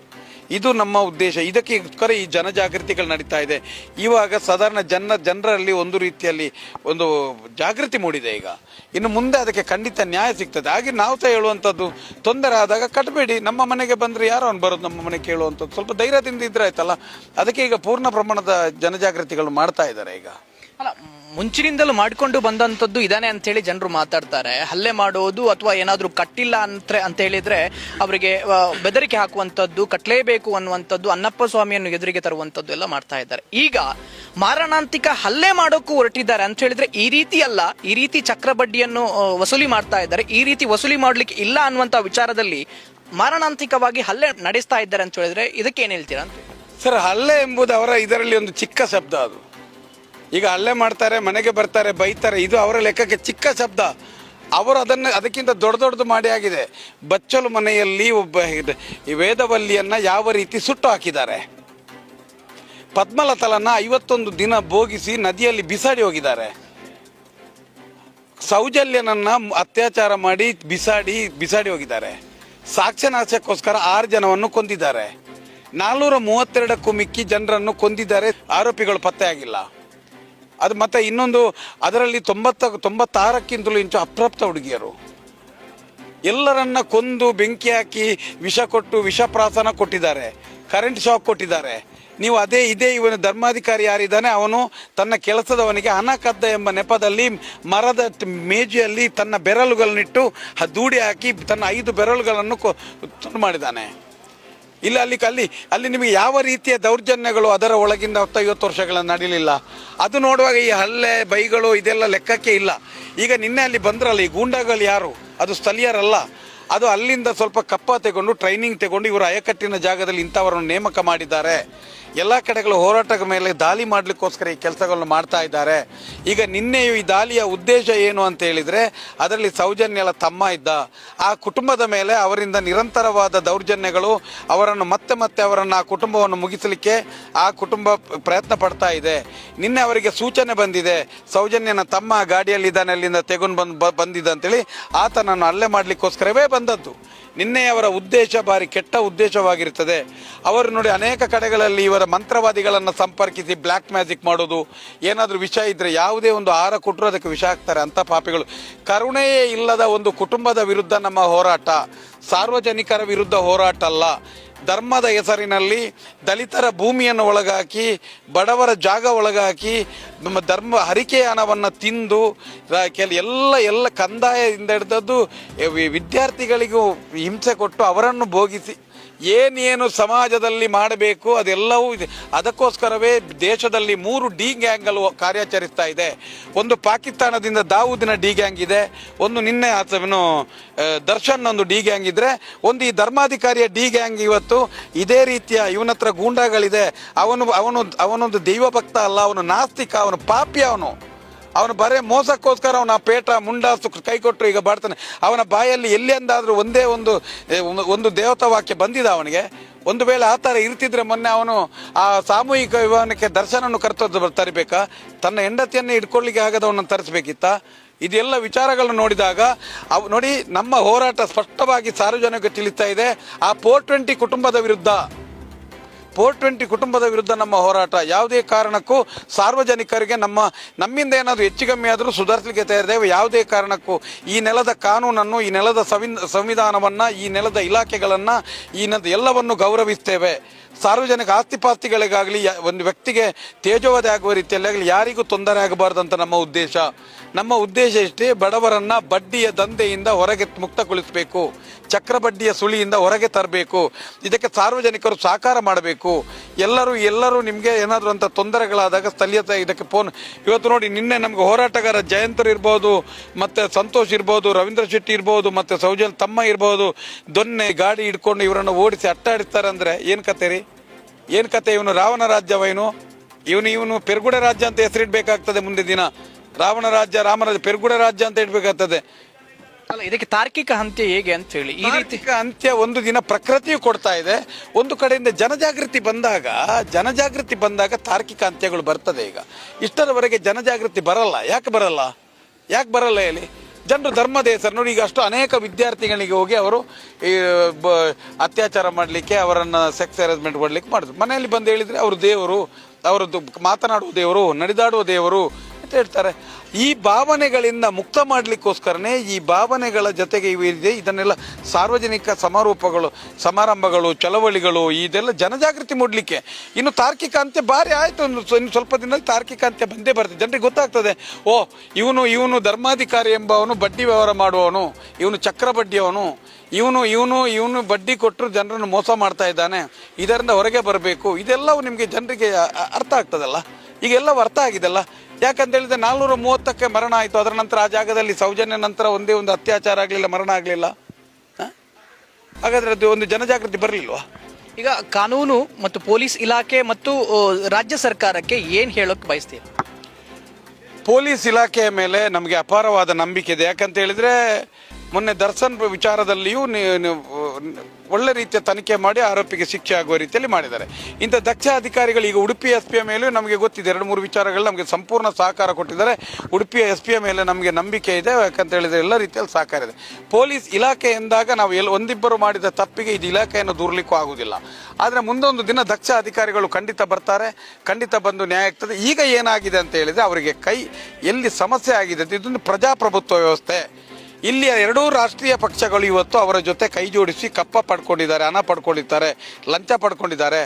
ಇದು ನಮ್ಮ ಉದ್ದೇಶ. ಇದಕ್ಕೋಸ್ಕರ ಈ ಜನಜಾಗೃತಿಗಳು ನಡೀತಾ ಇದೆ. ಇವಾಗ ಸಾಧಾರಣ ಜನ, ಜನರಲ್ಲಿ ಒಂದು ರೀತಿಯಲ್ಲಿ ಒಂದು ಜಾಗೃತಿ ಮೂಡಿದೆ ಈಗ. ಇನ್ನು ಮುಂದೆ ಅದಕ್ಕೆ ಖಂಡಿತ ನ್ಯಾಯ ಸಿಗ್ತದೆ. ಹಾಗೆ ನಾವು ಸಹ ಹೇಳುವಂಥದ್ದು, ತೊಂದರೆ ಆದಾಗ ಕಟ್ಟಬೇಡಿ ನಮ್ಮ ಮನೆಗೆ ಬಂದರೆ ಯಾರೋ ಅವ್ನು ಬರೋದು ನಮ್ಮ ಮನೆ ಕೇಳುವಂಥದ್ದು? ಸ್ವಲ್ಪ ಧೈರ್ಯದಿಂದ ಇದ್ರೆ ಆಯ್ತಲ್ಲ? ಅದಕ್ಕೆ ಈಗ ಪೂರ್ಣ ಪ್ರಮಾಣದ ಜನಜಾಗೃತಿಗಳು ಮಾಡ್ತಾ ಇದ್ದಾರೆ ಈಗ. ಅಲ್ಲ, ಮುಂಚಿನಿಂದಲೂ ಮಾಡಿಕೊಂಡು ಬಂದಂತದ್ದು ಇದಾನೆ ಅಂತ ಹೇಳಿ ಜನರು ಮಾತಾಡ್ತಾರೆ. ಹಲ್ಲೆ ಮಾಡೋದು ಅಥವಾ ಏನಾದರೂ ಕಟ್ಟಿಲ್ಲ ಅಂತ ಅಂತ ಹೇಳಿದ್ರೆ ಅವರಿಗೆ ಬೆದರಿಕೆ ಹಾಕುವಂಥದ್ದು ಕಟ್ಟಲೇಬೇಕು ಅನ್ನುವಂಥದ್ದು ಅನ್ನಪ್ಪ ಸ್ವಾಮಿಯನ್ನು ಎದುರಿಗೆ ತರುವಂಥದ್ದು ಎಲ್ಲ ಮಾಡ್ತಾ ಇದ್ದಾರೆ. ಈಗ ಮಾರಣಾಂತಿಕ ಹಲ್ಲೆ ಮಾಡೋಕ್ಕೂ ಹೊರಟಿದ್ದಾರೆ ಅಂತ ಹೇಳಿದ್ರೆ ಈ ರೀತಿ ಅಲ್ಲ, ಈ ರೀತಿ ಚಕ್ರ ಬಡ್ಡಿಯನ್ನು ವಸೂಲಿ ಮಾಡ್ತಾ ಇದ್ದಾರೆ. ಈ ರೀತಿ ವಸೂಲಿ ಮಾಡಲಿಕ್ಕೆ ಇಲ್ಲ ಅನ್ನುವಂಥ ವಿಚಾರದಲ್ಲಿ ಮಾರಣಾಂತಿಕವಾಗಿ ಹಲ್ಲೆ ನಡೆಸ್ತಾ ಇದ್ದಾರೆ ಅಂತ ಹೇಳಿದ್ರೆ ಇದಕ್ಕೆ ಏನು ಹೇಳ್ತೀರಾ ಸರ್, ಹಲ್ಲೆ ಎಂಬುದು ಅವರ ಇದರಲ್ಲಿ ಒಂದು ಚಿಕ್ಕ ಶಬ್ದ ಅದು. ಈಗ ಅಲ್ಲೇ ಮಾಡ್ತಾರೆ, ಮನೆಗೆ ಬರ್ತಾರೆ, ಬೈತಾರೆ. ಇದು ಅವರ ಲೆಕ್ಕಕ್ಕೆ ಚಿಕ್ಕ ಶಬ್ದ. ಅವರು ಅದನ್ನು ಅದಕ್ಕಿಂತ ದೊಡ್ಡ ದೊಡ್ಡದು ಮಾಡಿ ಆಗಿದೆ. ಬಚ್ಚಲು ಮನೆಯಲ್ಲಿ ಒಬ್ಬ ಈ ವೇದವಲ್ಲಿಯನ್ನು ಯಾವ ರೀತಿ ಸುಟ್ಟು ಹಾಕಿದ್ದಾರೆ? ಪದ್ಮಲತಲನ್ನ ಐವತ್ತೊಂದು ದಿನ ಭೋಗಿಸಿ ನದಿಯಲ್ಲಿ ಬಿಸಾಡಿ ಹೋಗಿದ್ದಾರೆ. ಸೌಜಲ್ಯನನ್ನ ಅತ್ಯಾಚಾರ ಮಾಡಿ ಬಿಸಾಡಿ ಬಿಸಾಡಿ ಹೋಗಿದ್ದಾರೆ. ಸಾಕ್ಷ್ಯನಾಶಕ್ಕೋಸ್ಕರ ಆರು ಜನವನ್ನು ಕೊಂದಿದ್ದಾರೆ. ನಾಲ್ನೂರ ಮೂವತ್ತೆರಡಕ್ಕೂ ಮಿಕ್ಕಿ ಜನರನ್ನು ಕೊಂದಿದ್ದಾರೆ. ಆರೋಪಿಗಳು ಪತ್ತೆಯಾಗಿಲ್ಲ. ಅದು ಮತ್ತೆ ಇನ್ನೊಂದು ಅದರಲ್ಲಿ ತೊಂಬತ್ತ, ತೊಂಬತ್ತಾರಕ್ಕಿಂತಲೂ ಇಂಚು ಅಪ್ರಾಪ್ತ ಹುಡುಗಿಯರು. ಎಲ್ಲರನ್ನ ಕೊಂದು ಬೆಂಕಿ ಹಾಕಿ ವಿಷ ಕೊಟ್ಟು ವಿಷಪ್ರಾಸನ ಕೊಟ್ಟಿದ್ದಾರೆ ಕರೆಂಟ್ ಶಾಕ್ ಕೊಟ್ಟಿದ್ದಾರೆ. ನೀವು ಅದೇ, ಇದೇ ಇವನು ಧರ್ಮಾಧಿಕಾರಿ ಯಾರಿದ್ದಾನೆ, ಅವನು ತನ್ನ ಕೆಲಸದವನಿಗೆ ಹಣ ಕದ್ದ ಎಂಬ ನೆಪದಲ್ಲಿ ಮರದ ಮೇಜಿಯಲ್ಲಿ ತನ್ನ ಬೆರಳುಗಳನ್ನಿಟ್ಟು ದೂಡಿ ಹಾಕಿ ತನ್ನ ಐದು ಬೆರಳುಗಳನ್ನು ಮಾಡಿದ್ದಾನೆ. ಇಲ್ಲ, ಅಲ್ಲಿ ಅಲ್ಲಿ ಅಲ್ಲಿ ನಿಮಗೆ ಯಾವ ರೀತಿಯ ದೌರ್ಜನ್ಯಗಳು ಅದರ ಒಳಗಿಂದ ಹತ್ತೈವತ್ತು ವರ್ಷಗಳ ನಡೀಲಿಲ್ಲ. ಅದು ನೋಡುವಾಗ ಈ ಹಲ್ಲೆ, ಬೈಗಳು ಇದೆಲ್ಲ ಲೆಕ್ಕಕ್ಕೆ ಇಲ್ಲ. ಈಗ ನಿನ್ನೆ ಅಲ್ಲಿ ಬಂದ್ರಲ್ಲ ಈ ಗೂಂಡಾಗಳು ಯಾರು? ಅದು ಸ್ಥಳೀಯರಲ್ಲ. ಅದು ಅಲ್ಲಿಂದ ಸ್ವಲ್ಪ ಕಪ್ಪ ತೆಗೊಂಡು ಟ್ರೈನಿಂಗ್ ತಗೊಂಡು ಇವರು ಅಯಕಟ್ಟಿನ ಜಾಗದಲ್ಲಿ ಇಂಥವರನ್ನು ನೇಮಕ ಮಾಡಿದ್ದಾರೆ. ಎಲ್ಲ ಕಡೆಗಳು ಹೋರಾಟದ ಮೇಲೆ ದಾಳಿ ಮಾಡಲಿಕ್ಕೋಸ್ಕರ ಈ ಕೆಲಸಗಳನ್ನು ಮಾಡ್ತಾ ಇದ್ದಾರೆ. ಈಗ ನಿನ್ನೆಯೂ ಈ ದಾಳಿಯ ಉದ್ದೇಶ ಏನು ಅಂತ ಹೇಳಿದರೆ, ಅದರಲ್ಲಿ ಸೌಜನ್ಯಲ ತಮ್ಮ ಇದ್ದ. ಆ ಕುಟುಂಬದ ಮೇಲೆ ಅವರಿಂದ ನಿರಂತರವಾದ ದೌರ್ಜನ್ಯಗಳು, ಅವರನ್ನು ಮತ್ತೆ ಮತ್ತೆ ಅವರನ್ನು ಆ ಕುಟುಂಬವನ್ನು ಮುಗಿಸಲಿಕ್ಕೆ ಆ ಕುಟುಂಬ ಪ್ರಯತ್ನ ಪಡ್ತಾ ಇದೆ. ನಿನ್ನೆ ಅವರಿಗೆ ಸೂಚನೆ ಬಂದಿದೆ, ಸೌಜನ್ಯನ ತಮ್ಮ ಗಾಡಿಯಲ್ಲಿದ್ದಾನೆ, ಅಲ್ಲಿಂದ ತೆಗೊಂಡು ಬಂದು ಬ- ಬಂದಿದ್ದ ಅಂತೇಳಿ ಆತನನ್ನು ಹಲ್ಲೆ ಮಾಡಲಿಕ್ಕೋಸ್ಕರವೇ ಬಂದದ್ದು. ನಿನ್ನೆ ಅವರ ಉದ್ದೇಶ ಬಾರಿ ಕೆಟ್ಟ ಉದ್ದೇಶವಾಗಿರುತ್ತದೆ. ಅವರು ನೋಡಿ ಅನೇಕ ಕಡೆಗಳಲ್ಲಿ ಇವರ ಮಂತ್ರವಾದಿಗಳನ್ನು ಸಂಪರ್ಕಿಸಿ ಬ್ಲ್ಯಾಕ್ ಮ್ಯಾಜಿಕ್ ಮಾಡೋದು, ಏನಾದರೂ ವಿಷ ಇದ್ದರೆ ಯಾವುದೇ ಒಂದು ಆಹಾರ ಕೊಟ್ಟರು ಅದಕ್ಕೆ ವಿಷ ಹಾಕ್ತಾರೆ ಅಂತ ಪಾಪಿಗಳು. ಕರುಣೆಯೇ ಇಲ್ಲದ ಒಂದು ಕುಟುಂಬದ ವಿರುದ್ಧ ನಮ್ಮ ಹೋರಾಟ. ಸಾರ್ವಜನಿಕರ ವಿರುದ್ಧ ಹೋರಾಟ ಅಲ್ಲ ಧರ್ಮದ ಹೆಸರಿನಲ್ಲಿ ದಲಿತರ ಭೂಮಿಯನ್ನು ಒಳಗಾಕಿ, ಬಡವರ ಜಾಗ ಒಳಗಾಕಿ, ನಮ್ಮ ಧರ್ಮ ಹರಿಕೆಯ ಹಣವನ್ನು ತಿಂದು ಕೆಲ ಎಲ್ಲ ಎಲ್ಲ ಕಂದಾಯದಿಂದ ಹಿಡಿದದ್ದು ವಿದ್ಯಾರ್ಥಿಗಳಿಗೂ ಹಿಂಸೆ ಕೊಟ್ಟು ಅವರನ್ನು ಭೋಗಿಸಿ ಏನೇನು ಸಮಾಜದಲ್ಲಿ ಮಾಡಬೇಕು ಅದೆಲ್ಲವೂ ಇದೆ. ಅದಕ್ಕೋಸ್ಕರವೇ ದೇಶದಲ್ಲಿ ಮೂರು ಡಿ ಗ್ಯಾಂಗ್ಗಳು ಕಾರ್ಯಾಚರಿಸ್ತಾ ಇದೆ. ಒಂದು ಪಾಕಿಸ್ತಾನದಿಂದ ದಾವೂದಿನ ಡಿ ಗ್ಯಾಂಗ್ ಇದೆ, ಒಂದು ನಿನ್ನೆ ಆತನು ದರ್ಶನ್ ಒಂದು ಡಿ ಗ್ಯಾಂಗ್ ಇದ್ರೆ, ಒಂದು ಈ ಧರ್ಮಾಧಿಕಾರಿಯ ಡಿ ಗ್ಯಾಂಗ್ ಇವತ್ತು ಇದೇ ರೀತಿಯ ಇವನ ಹತ್ರ ಗೂಂಡಾಗಳಿದೆ. ಅವನು ಅವನು, ಅವನೊಂದು ದೈವ ಭಕ್ತ ಅಲ್ಲ, ಅವನು ನಾಸ್ತಿಕ, ಅವನು ಪಾಪಿ ಅವನು. ಅವನು ಬರೇ ಮೋಸಕ್ಕೋಸ್ಕರ ಅವನ ಪೇಟ, ಮುಂಡಾಸು ಕೈ ಕೊಟ್ಟರು ಈಗ ಬಾಡ್ತಾನೆ. ಅವನ ಬಾಯಲ್ಲಿ ಎಲ್ಲಿ ಅಂದಾದ್ರೂ ಒಂದೇ ಒಂದು ಒಂದು- ದೇವತಾ ವಾಕ್ಯ ಬಂದಿದೆ ಅವನಿಗೆ. ಒಂದು ವೇಳೆ ಆ ಥರ ಇರ್ತಿದ್ರೆ ಮೊನ್ನೆ ಅವನು ಆ ಸಾಮೂಹಿಕ ವಿವಾಹಕ್ಕೆ ದರ್ಶನವನ್ನು ಕರ್ತದ್ದು ತರಬೇಕಾ? ತನ್ನ ಹೆಂಡತಿಯನ್ನೇ ಇಟ್ಕೊಳ್ಳಿಕ್ಕೆ ಆಗದವನನ್ನು ತರಿಸ್ಬೇಕಿತ್ತ? ಇದೆಲ್ಲ ವಿಚಾರಗಳನ್ನು ನೋಡಿದಾಗ ಅವು, ನೋಡಿ, ನಮ್ಮ ಹೋರಾಟ ಸ್ಪಷ್ಟವಾಗಿ ಸಾರ್ವಜನಿಕ ತಿಳಿತಾ ಇದೆ. ಆ ಫೋರ್ ಟ್ವೆಂಟಿ ಕುಟುಂಬದ ವಿರುದ್ಧ ಫೋರ್ ಟ್ವೆಂಟಿ ಕುಟುಂಬದ ವಿರುದ್ಧ ನಮ್ಮ ಹೋರಾಟ. ಯಾವುದೇ ಕಾರಣಕ್ಕೂ ಸಾರ್ವಜನಿಕರಿಗೆ ನಮ್ಮ, ನಮ್ಮಿಂದ ಏನಾದರೂ ಹೆಚ್ಚು ಕಮ್ಮಿ ಆದರೂ ಸುಧಾರಿಸಲಿಕ್ಕೆ ತಯಾರಿದ್ದೇವೆ ಯಾವುದೇ ಕಾರಣಕ್ಕೂ ಈ ನೆಲದ ಕಾನೂನನ್ನು, ಈ ನೆಲದ ಸಂವಿಧಾನವನ್ನು, ಈ ನೆಲದ ಇಲಾಖೆಗಳನ್ನು, ಈ ನೆಲದ ಎಲ್ಲವನ್ನು ಗೌರವಿಸ್ತೇವೆ. ಸಾರ್ವಜನಿಕ ಆಸ್ತಿಪಾಸ್ತಿಗಳಿಗಾಗಲಿ ಒಂದು ವ್ಯಕ್ತಿಗೆ ತೇಜೋವಧೆ ಆಗುವ ರೀತಿಯಲ್ಲಿ ಆಗಲಿ ಯಾರಿಗೂ ತೊಂದರೆ ಆಗಬಾರ್ದು ಅಂತ ನಮ್ಮ ಉದ್ದೇಶ. ನಮ್ಮ ಉದ್ದೇಶ ಇಷ್ಟೇ ಬಡವರನ್ನ ಬಡ್ಡಿಯ ದಂಧೆಯಿಂದ ಹೊರಗೆ ಮುಕ್ತಗೊಳಿಸಬೇಕು. ಚಕ್ರ ಬಡ್ಡಿಯ ಸುಳಿಯಿಂದ ಹೊರಗೆ ತರಬೇಕು. ಇದಕ್ಕೆ ಸಾರ್ವಜನಿಕರು ಸಹಕಾರ ಮಾಡಬೇಕು. ಎಲ್ಲರೂ ಎಲ್ಲರೂ ನಿಮಗೆ ಏನಾದರೂ ಅಂತ ತೊಂದರೆಗಳಾದಾಗ ಸ್ಥಳೀಯತೆ ಇದಕ್ಕೆ ಫೋನ್ ಇವತ್ತು ನೋಡಿ ನಿನ್ನೆ ನಮಗೆ ಹೋರಾಟಗಾರ ಜಯಂತರು ಇರ್ಬೋದು, ಮತ್ತು ಸಂತೋಷ್ ಇರ್ಬೋದು, ರವೀಂದ್ರ ಶೆಟ್ಟಿ ಇರ್ಬೋದು, ಮತ್ತು ಸೌಜಲ್ ತಮ್ಮ ಇರ್ಬೋದು, ದೊನ್ನೆ ಗಾಡಿ ಹಿಡ್ಕೊಂಡು ಇವರನ್ನು ಓಡಿಸಿ ಅಟ್ಟಾಡಿಸ್ತಾರೆ ಅಂದರೆ ಏನು ಕತೆ ರೀ ಏನು ಕತೆ ಇವನು ರಾವಣ ರಾಜ್ಯವೇನು? ಇವನು ಇವನು ಪೆರ್ಗುಡ ರಾಜ್ಯ ಅಂತ ಹೆಸರಿಡ್ಬೇಕಾಗ್ತದೆ ಮುಂದೆ ದಿನ. ರಾವಣ ರಾಜ್ಯ ರಾಮರಾಜ್ಯ ಪೆರ್ಗುಡ ರಾಜ್ಯ ಅಂತ ಇಡ್ಬೇಕಾಗ್ತದೆ. ಅಲ್ಲ ಇದಕ್ಕೆ ತಾರ್ಕಿಕ ಅಂತ್ಯ ಹೇಗೆ ಅಂತ ಹೇಳಿ? ಈ ರೀತಿ ಅಂತ್ಯ ಒಂದು ದಿನ ಪ್ರಕೃತಿಯು ಕೊಡ್ತಾ ಇದೆ. ಒಂದು ಕಡೆಯಿಂದ ಜನಜಾಗೃತಿ ಬಂದಾಗ ಜನಜಾಗೃತಿ ಬಂದಾಗ ತಾರ್ಕಿಕ ಅಂತ್ಯಗಳು ಬರ್ತದೆ ಈಗ. ಇಷ್ಟರವರೆಗೆ ಜನಜಾಗೃತಿ ಬರಲ್ಲ. ಯಾಕೆ ಬರಲ್ಲ? ಯಾಕೆ ಬರಲ್ಲ ಹೇಳಿ? ಜನರು ಧರ್ಮದ ಹೆಸರು. ನೋಡಿ, ಈಗ ಅಷ್ಟು ಅನೇಕ ವಿದ್ಯಾರ್ಥಿಗಳಿಗೆ ಹೋಗಿ ಅವರು ಈ ಅತ್ಯಾಚಾರ ಮಾಡಲಿಕ್ಕೆ, ಅವರನ್ನು ಸೆಕ್ಸ್ ಅರೇಂಜ್ಮೆಂಟ್ ಕೊಡಲಿಕ್ಕೆ ಮಾಡಿದ್ರು. ಮನೆಯಲ್ಲಿ ಬಂದು ಹೇಳಿದರೆ ಅವರು ದೇವರು, ಅವರದ್ದು ಮಾತನಾಡುವ ದೇವರು, ನಡೆದಾಡುವ ದೇವರು ಅಂತ ಹೇಳ್ತಾರೆ ಈ ಭಾವನೆಗಳಿಂದ ಮುಕ್ತ ಮಾಡಲಿಕ್ಕೋಸ್ಕರನೇ ಈ ಭಾವನೆಗಳ ಜೊತೆಗೆ ಇವಿದೆ ಇದೆ. ಇದನ್ನೆಲ್ಲ ಸಾರ್ವಜನಿಕ ಸಮಾರೋಪಗಳು, ಸಮಾರಂಭಗಳು, ಚಳವಳಿಗಳು, ಇದೆಲ್ಲ ಜನಜಾಗೃತಿ ಮೂಡಲಿಕ್ಕೆ. ಇನ್ನು ತಾರ್ಕಿಕ ಅಂತ್ಯ ಭಾರಿ ಆಯಿತು. ಇನ್ನು ಸ್ವಲ್ಪ ದಿನದಲ್ಲಿ ತಾರ್ಕಿಕ ಅಂತ್ಯ ಬಂದೇ ಬರ್ತದೆ ಜನರಿಗೆ ಗೊತ್ತಾಗ್ತದೆ, ಓ, ಇವನು ಇವನು ಧರ್ಮಾಧಿಕಾರಿ ಎಂಬವನು, ಬಡ್ಡಿ ವ್ಯವಹಾರ ಮಾಡುವವನು, ಇವನು ಚಕ್ರ ಬಡ್ಡಿಯವನು ಇವನು ಇವನು ಇವನು ಬಡ್ಡಿ ಕೊಟ್ಟರು ಜನರನ್ನು ಮೋಸ ಮಾಡ್ತಾ ಇದ್ದಾನೆ. ಇದರಿಂದ ಹೊರಗೆ ಬರಬೇಕು. ಇದೆಲ್ಲವೂ ನಿಮಗೆ ಜನರಿಗೆ ಅರ್ಥ ಆಗ್ತದಲ್ಲ? ಈಗೆಲ್ಲವೂ ಅರ್ಥ ಆಗಿದೆಲ್ಲ? ಯಾಕಂತ ಹೇಳಿದ್ರೆ ನಾಲ್ನೂರ ಮೂವತ್ತಕ್ಕೆ ಮರಣ ಆಯಿತು. ಅದರ ನಂತರ ಆ ಜಾಗದಲ್ಲಿ ಸೌಜನ್ಯ ನಂತರ ಒಂದೇ ಒಂದು ಅತ್ಯಾಚಾರ ಆಗಲಿಲ್ಲ ಮರಣ ಆಗಲಿಲ್ಲ. ಹಾಗಾದ್ರೆ ಅದು ಒಂದು ಜನಜಾಗೃತಿ ಬರಲಿಲ್ವಾ? ಈಗ ಕಾನೂನು ಮತ್ತು ಪೊಲೀಸ್ ಇಲಾಖೆ ಮತ್ತು ರಾಜ್ಯ ಸರ್ಕಾರಕ್ಕೆ ಏನು ಹೇಳೋಕೆ ಬಯಸ್ತೀವಿ ಪೊಲೀಸ್ ಇಲಾಖೆಯ ಮೇಲೆ ನಮಗೆ ಅಪಾರವಾದ ನಂಬಿಕೆ ಇದೆ. ಯಾಕಂತ ಹೇಳಿದ್ರೆ ಮೊನ್ನೆ ದರ್ಶನ್ ವಿಚಾರದಲ್ಲಿಯೂ ಒಳ್ಳೆ ರೀತಿಯ ತನಿಖೆ ಮಾಡಿ ಆರೋಪಿಗೆ ಶಿಕ್ಷೆ ಆಗುವ ರೀತಿಯಲ್ಲಿ ಮಾಡಿದ್ದಾರೆ. ಇಂಥ ದಕ್ಷ ಅಧಿಕಾರಿಗಳು ಈಗ ಉಡುಪಿ ಎಸ್ ಪಿಯ ಮೇಲೂ ನಮಗೆ ಗೊತ್ತಿದೆ. ಎರಡು, ಮೂರು ವಿಚಾರಗಳು ನಮಗೆ ಸಂಪೂರ್ಣ ಸಹಕಾರ ಕೊಟ್ಟಿದ್ದಾರೆ. ಉಡುಪಿಯ ಎಸ್ ಪಿಯ ಮೇಲೆ ನಮಗೆ ನಂಬಿಕೆ ಇದೆ. ಯಾಕಂತ ಹೇಳಿದ್ರೆ ಎಲ್ಲ ರೀತಿಯಲ್ಲಿ ಸಹಕಾರ ಇದೆ. ಪೊಲೀಸ್ ಇಲಾಖೆ ಎಂದಾಗ ನಾವು ಎಲ್ಲಿ ಒಂದಿಬ್ಬರು ಮಾಡಿದ ತಪ್ಪಿಗೆ ಇದು ಇಲಾಖೆಯನ್ನು ದೂರಲಿಕ್ಕೂ ಆಗುವುದಿಲ್ಲ. ಆದರೆ ಮುಂದೊಂದು ದಿನ ದಕ್ಷ ಅಧಿಕಾರಿಗಳು ಖಂಡಿತ ಬರ್ತಾರೆ, ಖಂಡಿತ ಬಂದು ನ್ಯಾಯ ಆಗ್ತದೆ. ಈಗ ಏನಾಗಿದೆ ಅಂತ ಹೇಳಿದರೆ ಅವರಿಗೆ ಕೈ ಎಲ್ಲಿ ಸಮಸ್ಯೆ ಆಗಿದೆ ಅಂತ, ಇದೊಂದು ಪ್ರಜಾಪ್ರಭುತ್ವ ವ್ಯವಸ್ಥೆ. ಇಲ್ಲಿಯ ಎರಡೂ ರಾಷ್ಟ್ರೀಯ ಪಕ್ಷಗಳು ಇವತ್ತು ಅವರ ಜೊತೆ ಕೈ ಜೋಡಿಸಿ ಕಪ್ಪ ಪಡ್ಕೊಂಡಿದ್ದಾರೆ ಹಣ ಪಡ್ಕೊಂಡಿದ್ದಾರೆ ಲಂಚ ಪಡ್ಕೊಂಡಿದ್ದಾರೆ.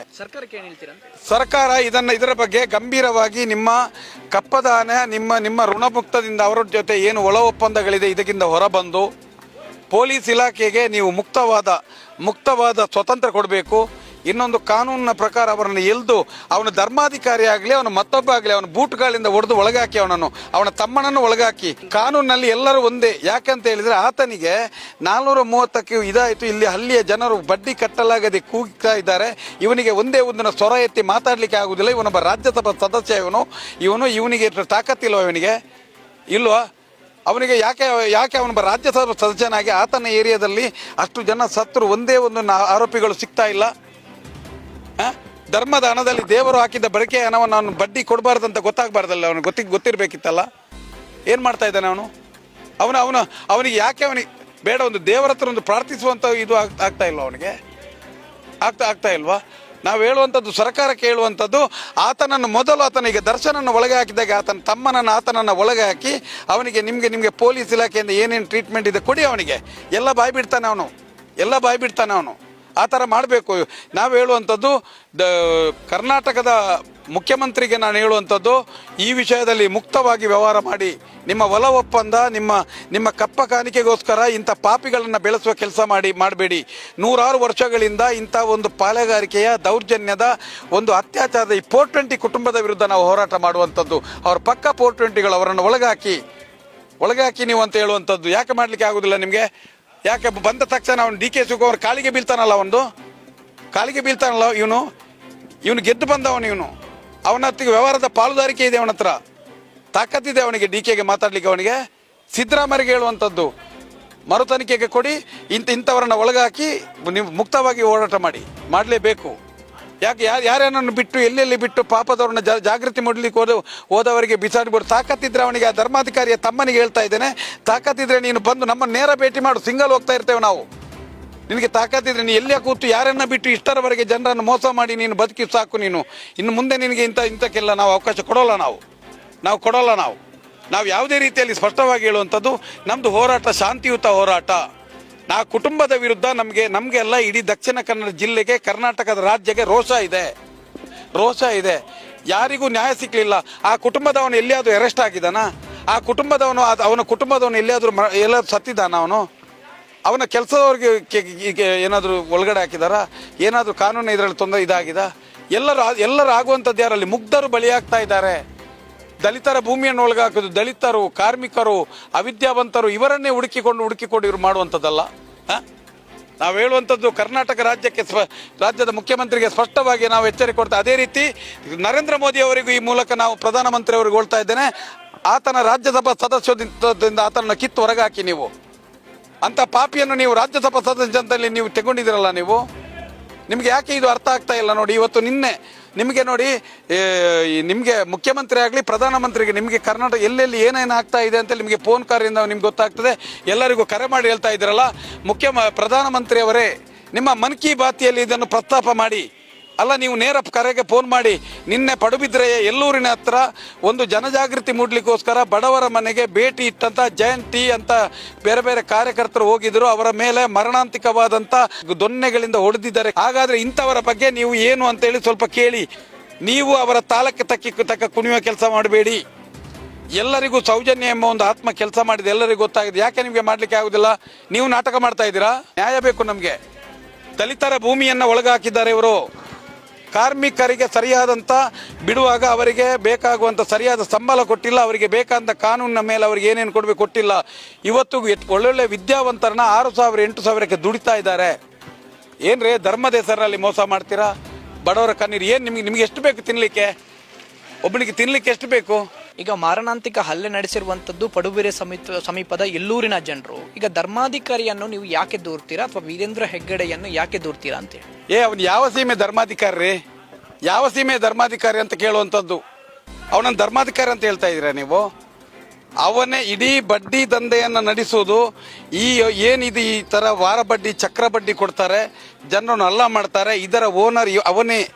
ಸರ್ಕಾರ ಇದನ್ನ ಇದರ ಬಗ್ಗೆ ಗಂಭೀರವಾಗಿ ನಿಮ್ಮ ಕಪ್ಪದಾನ ನಿಮ್ಮ ನಿಮ್ಮ ಋಣಮುಕ್ತದಿಂದ ಅವರ ಜೊತೆ ಏನು ಒಳ ಒಪ್ಪಂದಗಳಿದೆ ಇದಕ್ಕಿಂತ ಹೊರಬಂದು ಪೊಲೀಸ್ ಇಲಾಖೆಗೆ ನೀವು ಮುಕ್ತವಾದ ಮುಕ್ತವಾದ ಸ್ವತಂತ್ರ ಕೊಡಬೇಕು. ಇನ್ನೊಂದು ಕಾನೂನಿನ ಪ್ರಕಾರ ಅವರನ್ನು ಎಲ್ದು ಅವನ ಧರ್ಮಾಧಿಕಾರಿ ಆಗಲಿ, ಅವನ ಮತ್ತೊಬ್ಬ ಆಗಲಿ, ಅವನ ಬೂಟ್ಗಳಿಂದ ಒಡೆದು ಒಳಗಾಕಿ ಅವನನ್ನು, ಅವನ ತಮ್ಮನನ್ನು ಒಳಗಾಕಿ. ಕಾನೂನಿನಲ್ಲಿ ಎಲ್ಲರೂ ಒಂದೇ. ಯಾಕಂತ ಹೇಳಿದ್ರೆ ಆತನಿಗೆ ನಾಲ್ನೂರ ಮೂವತ್ತಕ್ಕೆ ಇದಾಯಿತು. ಇಲ್ಲಿ ಹಳ್ಳಿಯ ಜನರು ಬಡ್ಡಿ ಕಟ್ಟಲಾಗದೆ ಕೂಗ್ತಾ ಇದ್ದಾರೆ. ಇವನಿಗೆ ಒಂದೇ ಒಂದಿನ ಸ್ವರ ಎತ್ತಿ ಮಾತಾಡಲಿಕ್ಕೆ ಆಗುವುದಿಲ್ಲ ಇವನೊಬ್ಬ ರಾಜ್ಯಸಭಾ ಸದಸ್ಯ ಇವನು. ಇವನು ಇವನಿಗೆ ತಾಕತ್ತಿಲ್ವ ಇವನಿಗೆ ಇಲ್ವಾ? ಅವನಿಗೆ ಯಾಕೆ ಯಾಕೆ ಅವನೊಬ್ಬ ರಾಜ್ಯಸಭಾ ಸದಸ್ಯನಾಗಿ ಆತನ ಏರಿಯಾದಲ್ಲಿ ಅಷ್ಟು ಜನ ಸತ್ರು ಒಂದೇ ಒಂದು ಆರೋಪಿಗಳು ಸಿಗ್ತಾ ಇಲ್ಲ? ಧರ್ಮದ ಹಣದಲ್ಲಿ ದೇವರು ಹಾಕಿದ್ದ ಬಳಕೆ ಹಣವನ್ನು ಅವನು ಬಡ್ಡಿ ಕೊಡಬಾರ್ದಂತ ಗೊತ್ತಾಗಬಾರ್ದಲ್ಲ ಅವನು ಗೊತ್ತಿ ಗೊತ್ತಿರಬೇಕಿತ್ತಲ್ಲ? ಏನು ಮಾಡ್ತಾ ಇದ್ದಾನೆ ಅವನು? ಅವನು ಅವನು, ಅವನಿಗೆ ಯಾಕೆ ಅವನಿಗೆ, ಬೇಡ, ಒಂದು ದೇವರ ಹತ್ರ ಒಂದು ಪ್ರಾರ್ಥಿಸುವಂಥ ಇದು ಆಗ್- ಆಗ್ತಾ ಇಲ್ವಾ ಅವನಿಗೆ? ಆಗ್ತಾ ಆಗ್ತಾ ಇಲ್ವಾ? ನಾವು ಹೇಳುವಂಥದ್ದು ಸರ್ಕಾರಕ್ಕೆ ಹೇಳುವಂಥದ್ದು, ಆತನನ್ನು ಮೊದಲು ಆತನಿಗೆ ದರ್ಶನನ್ನು ಒಳಗೆ ಹಾಕಿದಾಗ ಆತನ ತಮ್ಮನನ್ನು ಆತನನ್ನು ಒಳಗೆ ಹಾಕಿ ಅವನಿಗೆ ನಿಮಗೆ ನಿಮಗೆ ಪೊಲೀಸ್ ಇಲಾಖೆಯಿಂದ ಏನೇನು ಟ್ರೀಟ್ಮೆಂಟ್ ಇದೆ ಕೊಡಿ ಅವನಿಗೆ. ಎಲ್ಲ ಬಾಯಿ ಬಿಡ್ತಾನೆ ಅವನು. ಎಲ್ಲ ಬಾಯಿ ಬಿಡ್ತಾನೆ ಅವನು. ಆ ಥರ ಮಾಡಬೇಕು. ನಾವು ಹೇಳುವಂಥದ್ದು, ದ, ಕರ್ನಾಟಕದ ಮುಖ್ಯಮಂತ್ರಿಗೆ ನಾನು ಹೇಳುವಂಥದ್ದು, ಈ ವಿಷಯದಲ್ಲಿ ಮುಕ್ತವಾಗಿ ವ್ಯವಹಾರ ಮಾಡಿ, ನಿಮ್ಮ ಒಲ ಒಪ್ಪಂದ, ನಿಮ್ಮ ನಿಮ್ಮ ಕಪ್ಪ ಕಾಣಿಕೆಗೋಸ್ಕರ ಇಂಥ ಪಾಪಿಗಳನ್ನು ಬೆಳೆಸುವ ಕೆಲಸ ಮಾಡಿ, ಮಾಡಬೇಡಿ. ನೂರಾರು ವರ್ಷಗಳಿಂದ ಇಂಥ ಒಂದು ಪಾಲೆಗಾರಿಕೆಯ ದೌರ್ಜನ್ಯದ ಒಂದು ಅತ್ಯಾಚಾರದ ಈ ಫೋರ್ ಟ್ವೆಂಟಿ ಕುಟುಂಬದ ವಿರುದ್ಧ ನಾವು ಹೋರಾಟ ಮಾಡುವಂಥದ್ದು. ಅವ್ರ ಪಕ್ಕ ಫೋರ್ ಟ್ವೆಂಟಿಗಳು ಅವರನ್ನು ಒಳಗಾಕಿ ಒಳಗಾಕಿ ನೀವು ಅಂತ ಹೇಳುವಂಥದ್ದು. ಯಾಕೆ ಮಾಡಲಿಕ್ಕೆ ಆಗೋದಿಲ್ಲ ನಿಮಗೆ? ಯಾಕೆ ಬಂದ ತಕ್ಷಣ ಅವನು ಡಿ ಕೆ ಶಿವಕುಮಾರ್ ಕಾಲಿಗೆ ಬೀಳ್ತಾನಲ್ಲ ಒಂದು? ಕಾಲಿಗೆ ಬೀಳ್ತಾನಲ್ಲ ಇವನು? ಇವನು ಗೆದ್ದು ಬಂದವನು ಇವನು. ಅವನ ಹತ್ತಿಗೆ ವ್ಯವಹಾರದ ಪಾಲುದಾರಿಕೆ ಇದೆ ಅವನತ್ರ ತಾಕತ್ತಿದೆ ಅವನಿಗೆ ಡಿ ಕೆಗೆ ಮಾತಾಡ್ಲಿಕ್ಕೆ ಅವನಿಗೆ. ಸಿದ್ದರಾಮಯ್ಯಗೆ ಹೇಳುವಂಥದ್ದು, ಮರು ತನಿಖೆಗೆ ಕೊಡಿ ಇಂಥ ಇಂಥವರನ್ನ ಒಳಗಾಕಿ ನೀವು ಮುಕ್ತವಾಗಿ ಹೋರಾಟ ಮಾಡಿ. ಮಾಡಲೇಬೇಕು. ಯಾಕೆ ಯಾರು ಯಾರ್ಯಾರನ್ನು ಬಿಟ್ಟು ಎಲ್ಲೆಲ್ಲಿ ಬಿಟ್ಟು ಪಾಪದವ್ರನ್ನ ಜಾಗೃತಿ ಮಾಡಲಿಕ್ಕೆ ಹೋದ ಹೋದವರಿಗೆ ಬಿಸಾಡಿಬಿಡು ತಾಕತ್ತಿದ್ರೆ ಅವನಿಗೆ ಆ ಧರ್ಮಾಧಿಕಾರಿಯ ತಮ್ಮನಿಗೆ ಹೇಳ್ತಾ ಇದ್ದೇನೆ. ತಾಕತ್ತಿದ್ರೆ ನೀನು ಬಂದು ನಮ್ಮನ್ನು ನೇರ ಭೇಟಿ ಮಾಡು. ಸಿಂಗಲ್ ಹೋಗ್ತಾ ಇರ್ತೇವೆ ನಾವು. ನಿನಗೆ ತಾಕತ್ತಿದ್ರೆ ನೀನು ಎಲ್ಲಿಯ ಕೂತು ಯಾರನ್ನ ಬಿಟ್ಟು ಇಷ್ಟರವರೆಗೆ ಜನರನ್ನು ಮೋಸ ಮಾಡಿ ನೀನು ಬದುಕಿ ಸಾಕು ನೀನು. ಇನ್ನು ಮುಂದೆ ನಿನಗೆ ಇಂಥ ಇಂಥಕ್ಕೆಲ್ಲ ನಾವು ಅವಕಾಶ ಕೊಡೋಲ್ಲ ನಾವು. ನಾವು ಕೊಡೋಲ್ಲ ನಾವು. ನಾವು ಯಾವುದೇ ರೀತಿಯಲ್ಲಿ ಸ್ಪಷ್ಟವಾಗಿ ಹೇಳುವಂಥದ್ದು ನಮ್ಮದು ಹೋರಾಟ ಶಾಂತಿಯುತ ಹೋರಾಟ. ನಾ ಕುಟುಂಬದ ವಿರುದ್ಧ ನಮಗೆ, ನಮಗೆಲ್ಲ ಇಡೀ ದಕ್ಷಿಣ ಕನ್ನಡ ಜಿಲ್ಲೆಗೆ, ಕರ್ನಾಟಕದ ರಾಜ್ಯಕ್ಕೆ ರೋಷ ಇದೆ. ರೋಷ ಇದೆ. ಯಾರಿಗೂ ನ್ಯಾಯ ಸಿಕ್ಕಲಿಲ್ಲ ಆ ಕುಟುಂಬದವನು ಎಲ್ಲಿಯಾದರೂ ಅರೆಸ್ಟ್ ಆಗಿದ್ದಾನ? ಆ ಕುಟುಂಬದವನು ಅವನ ಕುಟುಂಬದವನು ಎಲ್ಲಿಯಾದರೂ ಎಲ್ಲಾದ್ರೂ ಸತ್ತಿದ್ದಾನ ಅವನು? ಅವನ ಕೆಲಸದವ್ರಿಗೆ ಏನಾದರೂ ಒಳಗಡೆ ಹಾಕಿದಾರ? ಏನಾದರೂ ಕಾನೂನು ಇದರಲ್ಲಿ ತೊಂದರೆ ಇದಾಗಿದ? ಎಲ್ಲರೂ ಆ- ಎಲ್ಲರೂ ಆಗುವಂಥದ್ದು ಯಾರಲ್ಲಿ? ಮುಗ್ಧರು ಬಲಿಯಾಗ್ತಾ ಇದ್ದಾರೆ. ದಲಿತರ ಭೂಮಿಯನ್ನು ಒಳಗಾಕೋದು ದಲಿತರು, ಕಾರ್ಮಿಕರು, ಅವಿದ್ಯಾವಂತರು ಇವರನ್ನೇ ಹುಡುಕಿಕೊಂಡು ಹುಡುಕಿಕೊಂಡು ಇವರು ಮಾಡುವಂಥದ್ದಲ್ಲ? ನಾವು ಹೇಳುವಂಥದ್ದು ಕರ್ನಾಟಕ ರಾಜ್ಯಕ್ಕೆ ಸ್ವ ರಾಜ್ಯದ ಮುಖ್ಯಮಂತ್ರಿಗೆ ಸ್ಪಷ್ಟವಾಗಿ ನಾವು ಎಚ್ಚರಿಕೆ ಕೊಡ್ತಾ, ಅದೇ ರೀತಿ ನರೇಂದ್ರ ಮೋದಿ ಅವರಿಗೂ ಈ ಮೂಲಕ ನಾವು ಪ್ರಧಾನಮಂತ್ರಿ ಅವರಿಗೆ ಹೇಳ್ತಾ ಇದ್ದೇನೆ, ಆತನ ರಾಜ್ಯಸಭಾ ಸದಸ್ಯದಿಂದ ಆತನನ್ನು ಕಿತ್ತು ಹೊರಗಾಕಿ ನೀವು. ಅಂತ ಪಾಪಿಯನ್ನು ನೀವು ರಾಜ್ಯಸಭಾ ಸದಸ್ಯದಲ್ಲಿ ನೀವು ತೆಗೊಂಡಿದ್ದೀರಲ್ಲ ನೀವು? ನಿಮ್ಗೆ ಯಾಕೆ ಇದು ಅರ್ಥ ಆಗ್ತಾ ಇಲ್ಲ ನೋಡಿ, ಇವತ್ತು ನಿನ್ನೆ ನಿಮಗೆ ನೋಡಿ ನಿಮಗೆ ಮುಖ್ಯಮಂತ್ರಿ ಆಗಲಿ, ಪ್ರಧಾನಮಂತ್ರಿಗೆ ನಿಮಗೆ ಕರ್ನಾಟಕ ಎಲ್ಲೆಲ್ಲಿ ಏನೇನು ಆಗ್ತಾ ಇದೆ ಅಂತ ನಿಮಗೆ ಫೋನ್ ಕಾರಿಂದ ನಿಮ್ಗೆ ಗೊತ್ತಾಗ್ತದೆ. ಎಲ್ಲರಿಗೂ ಕರೆ ಮಾಡಿ ಹೇಳ್ತಾ ಇದ್ದೀರಲ್ಲ ಮುಖ್ಯ ಪ್ರಧಾನಮಂತ್ರಿಯವರೇ, ನಿಮ್ಮ ಮನ್ ಕಿ ಬಾತಿಯಲ್ಲಿ ಇದನ್ನು ಪ್ರಸ್ತಾಪ ಮಾಡಿ. ಅಲ್ಲ, ನೀವು ನೇರ ಕರೆಗೆ ಫೋನ್ ಮಾಡಿ, ನಿನ್ನೆ ಪಡುಬಿದ್ರೆಯ ಎಲ್ಲೂರಿನ ಹತ್ರ ಒಂದು ಜನಜಾಗೃತಿ ಮೂಡ್ಲಿಕ್ಕೋಸ್ಕರ ಬಡವರ ಮನೆಗೆ ಭೇಟಿ ಇಟ್ಟಂತ ಜಯಂತಿ ಅಂತ ಬೇರೆ ಬೇರೆ ಕಾರ್ಯಕರ್ತರು ಹೋಗಿದ್ರು. ಅವರ ಮೇಲೆ ಮರಣಾಂತಿಕವಾದಂತ ದೊನ್ನೆಗಳಿಂದ ಹೊಡೆದಿದ್ದಾರೆ. ಹಾಗಾದ್ರೆ ಇಂಥವರ ಬಗ್ಗೆ ನೀವು ಏನು ಅಂತ ಹೇಳಿ ಸ್ವಲ್ಪ ಕೇಳಿ. ನೀವು ಅವರ ತಾಲಕ್ಕೆ ತಕ್ಕಿ ತಕ್ಕ ಕುಣಿಯುವ ಕೆಲಸ ಮಾಡಬೇಡಿ. ಎಲ್ಲರಿಗೂ ಸೌಜನ್ಯ ಎಂಬ ಒಂದು ಆತ್ಮ ಕೆಲಸ ಮಾಡಿದೆ. ಎಲ್ಲರಿಗೂ ಗೊತ್ತಾಗಿದೆ. ಯಾಕೆ ನಿಮಗೆ ಮಾಡ್ಲಿಕ್ಕೆ ಆಗುದಿಲ್ಲ? ನೀವು ನಾಟಕ ಮಾಡ್ತಾ ಇದ್ದೀರಾ? ನ್ಯಾಯ ಬೇಕು ನಮಗೆ. ದಲಿತರ ಭೂಮಿಯನ್ನ ಒಳಗಾಕಿದ್ದಾರೆ ಇವರು. ಕಾರ್ಮಿಕರಿಗೆ ಸರಿಯಾದಂಥ ಬಿಡುವಾಗ ಅವರಿಗೆ ಬೇಕಾಗುವಂಥ ಸರಿಯಾದ ಸಂಬಳ ಕೊಟ್ಟಿಲ್ಲ, ಅವರಿಗೆ ಬೇಕಾದಂಥ ಕಾನೂನಿನ ಮೇಲೆ ಅವರಿಗೆ ಏನೇನು ಕೊಡಬೇಕು ಕೊಟ್ಟಿಲ್ಲ. ಇವತ್ತು ಒಳ್ಳೊಳ್ಳೆ ವಿದ್ಯಾವಂತರನ್ನ ಆರು ಸಾವಿರ, ಎಂಟು ಸಾವಿರಕ್ಕೆ ದುಡಿತಾ ಇದ್ದಾರೆ. ಏನ್ರಿ ಧರ್ಮದ ಹೆಸರಲ್ಲಿ ಮೋಸ ಮಾಡ್ತೀರಾ? ಬಡವರ ಕಣ್ಣೀರು ಏನು ನಿಮಗೆ ನಿಮಗೆ ಎಷ್ಟು ಬೇಕು ತಿನ್ನಲಿಕ್ಕೆ ಒಬ್ಬನಿಗೆ ತಿನ್ನಲಿಕ್ಕೆ ಎಷ್ಟು ಬೇಕು? ಈಗ ಮಾರಣಾಂತಿಕ ಹಲ್ಲೆ ನಡೆಸಿರುವಂತದ್ದು ಪಡುಬಿರೆ ಸಮೀಪ, ಸಮೀಪದ ಎಲ್ಲೂರಿನ ಜನರು. ಈಗ ಧರ್ಮಾಧಿಕಾರಿಯನ್ನು ನೀವು ಯಾಕೆ ದೂರ್ತೀರಾ? ಅಥವಾ ವೀರೇಂದ್ರ ಹೆಗ್ಗಡೆಯನ್ನು ಯಾಕೆ ದೂರ್ತೀರಾ ಅಂತ ಹೇಳಿ. ಏ, ಅವನು ಯಾವ ಸೀಮೆ ಧರ್ಮಾಧಿಕಾರಿ? ಯಾವ ಸೀಮೆ ಧರ್ಮಾಧಿಕಾರಿ ಅಂತ ಕೇಳುವಂಥದ್ದು? ಅವನನ್ನು ಧರ್ಮಾಧಿಕಾರಿ ಅಂತ ಹೇಳ್ತಾ ಇದ್ದೀರಾ ನೀವು? ಅವನೇ ಇಡೀ ಬಡ್ಡಿ ದಂಧೆಯನ್ನು ನಡೆಸೋದು, ಈ ಏನಿದು ಈ ಥರ ವಾರ ಬಡ್ಡಿ ಚಕ್ರ ಬಡ್ಡಿ ಕೊಡ್ತಾರೆ, ಜನರನ್ನು ಅಲ್ಲ ಮಾಡ್ತಾರೆ, ಇದರ ಓನರ್ ಅವನೇ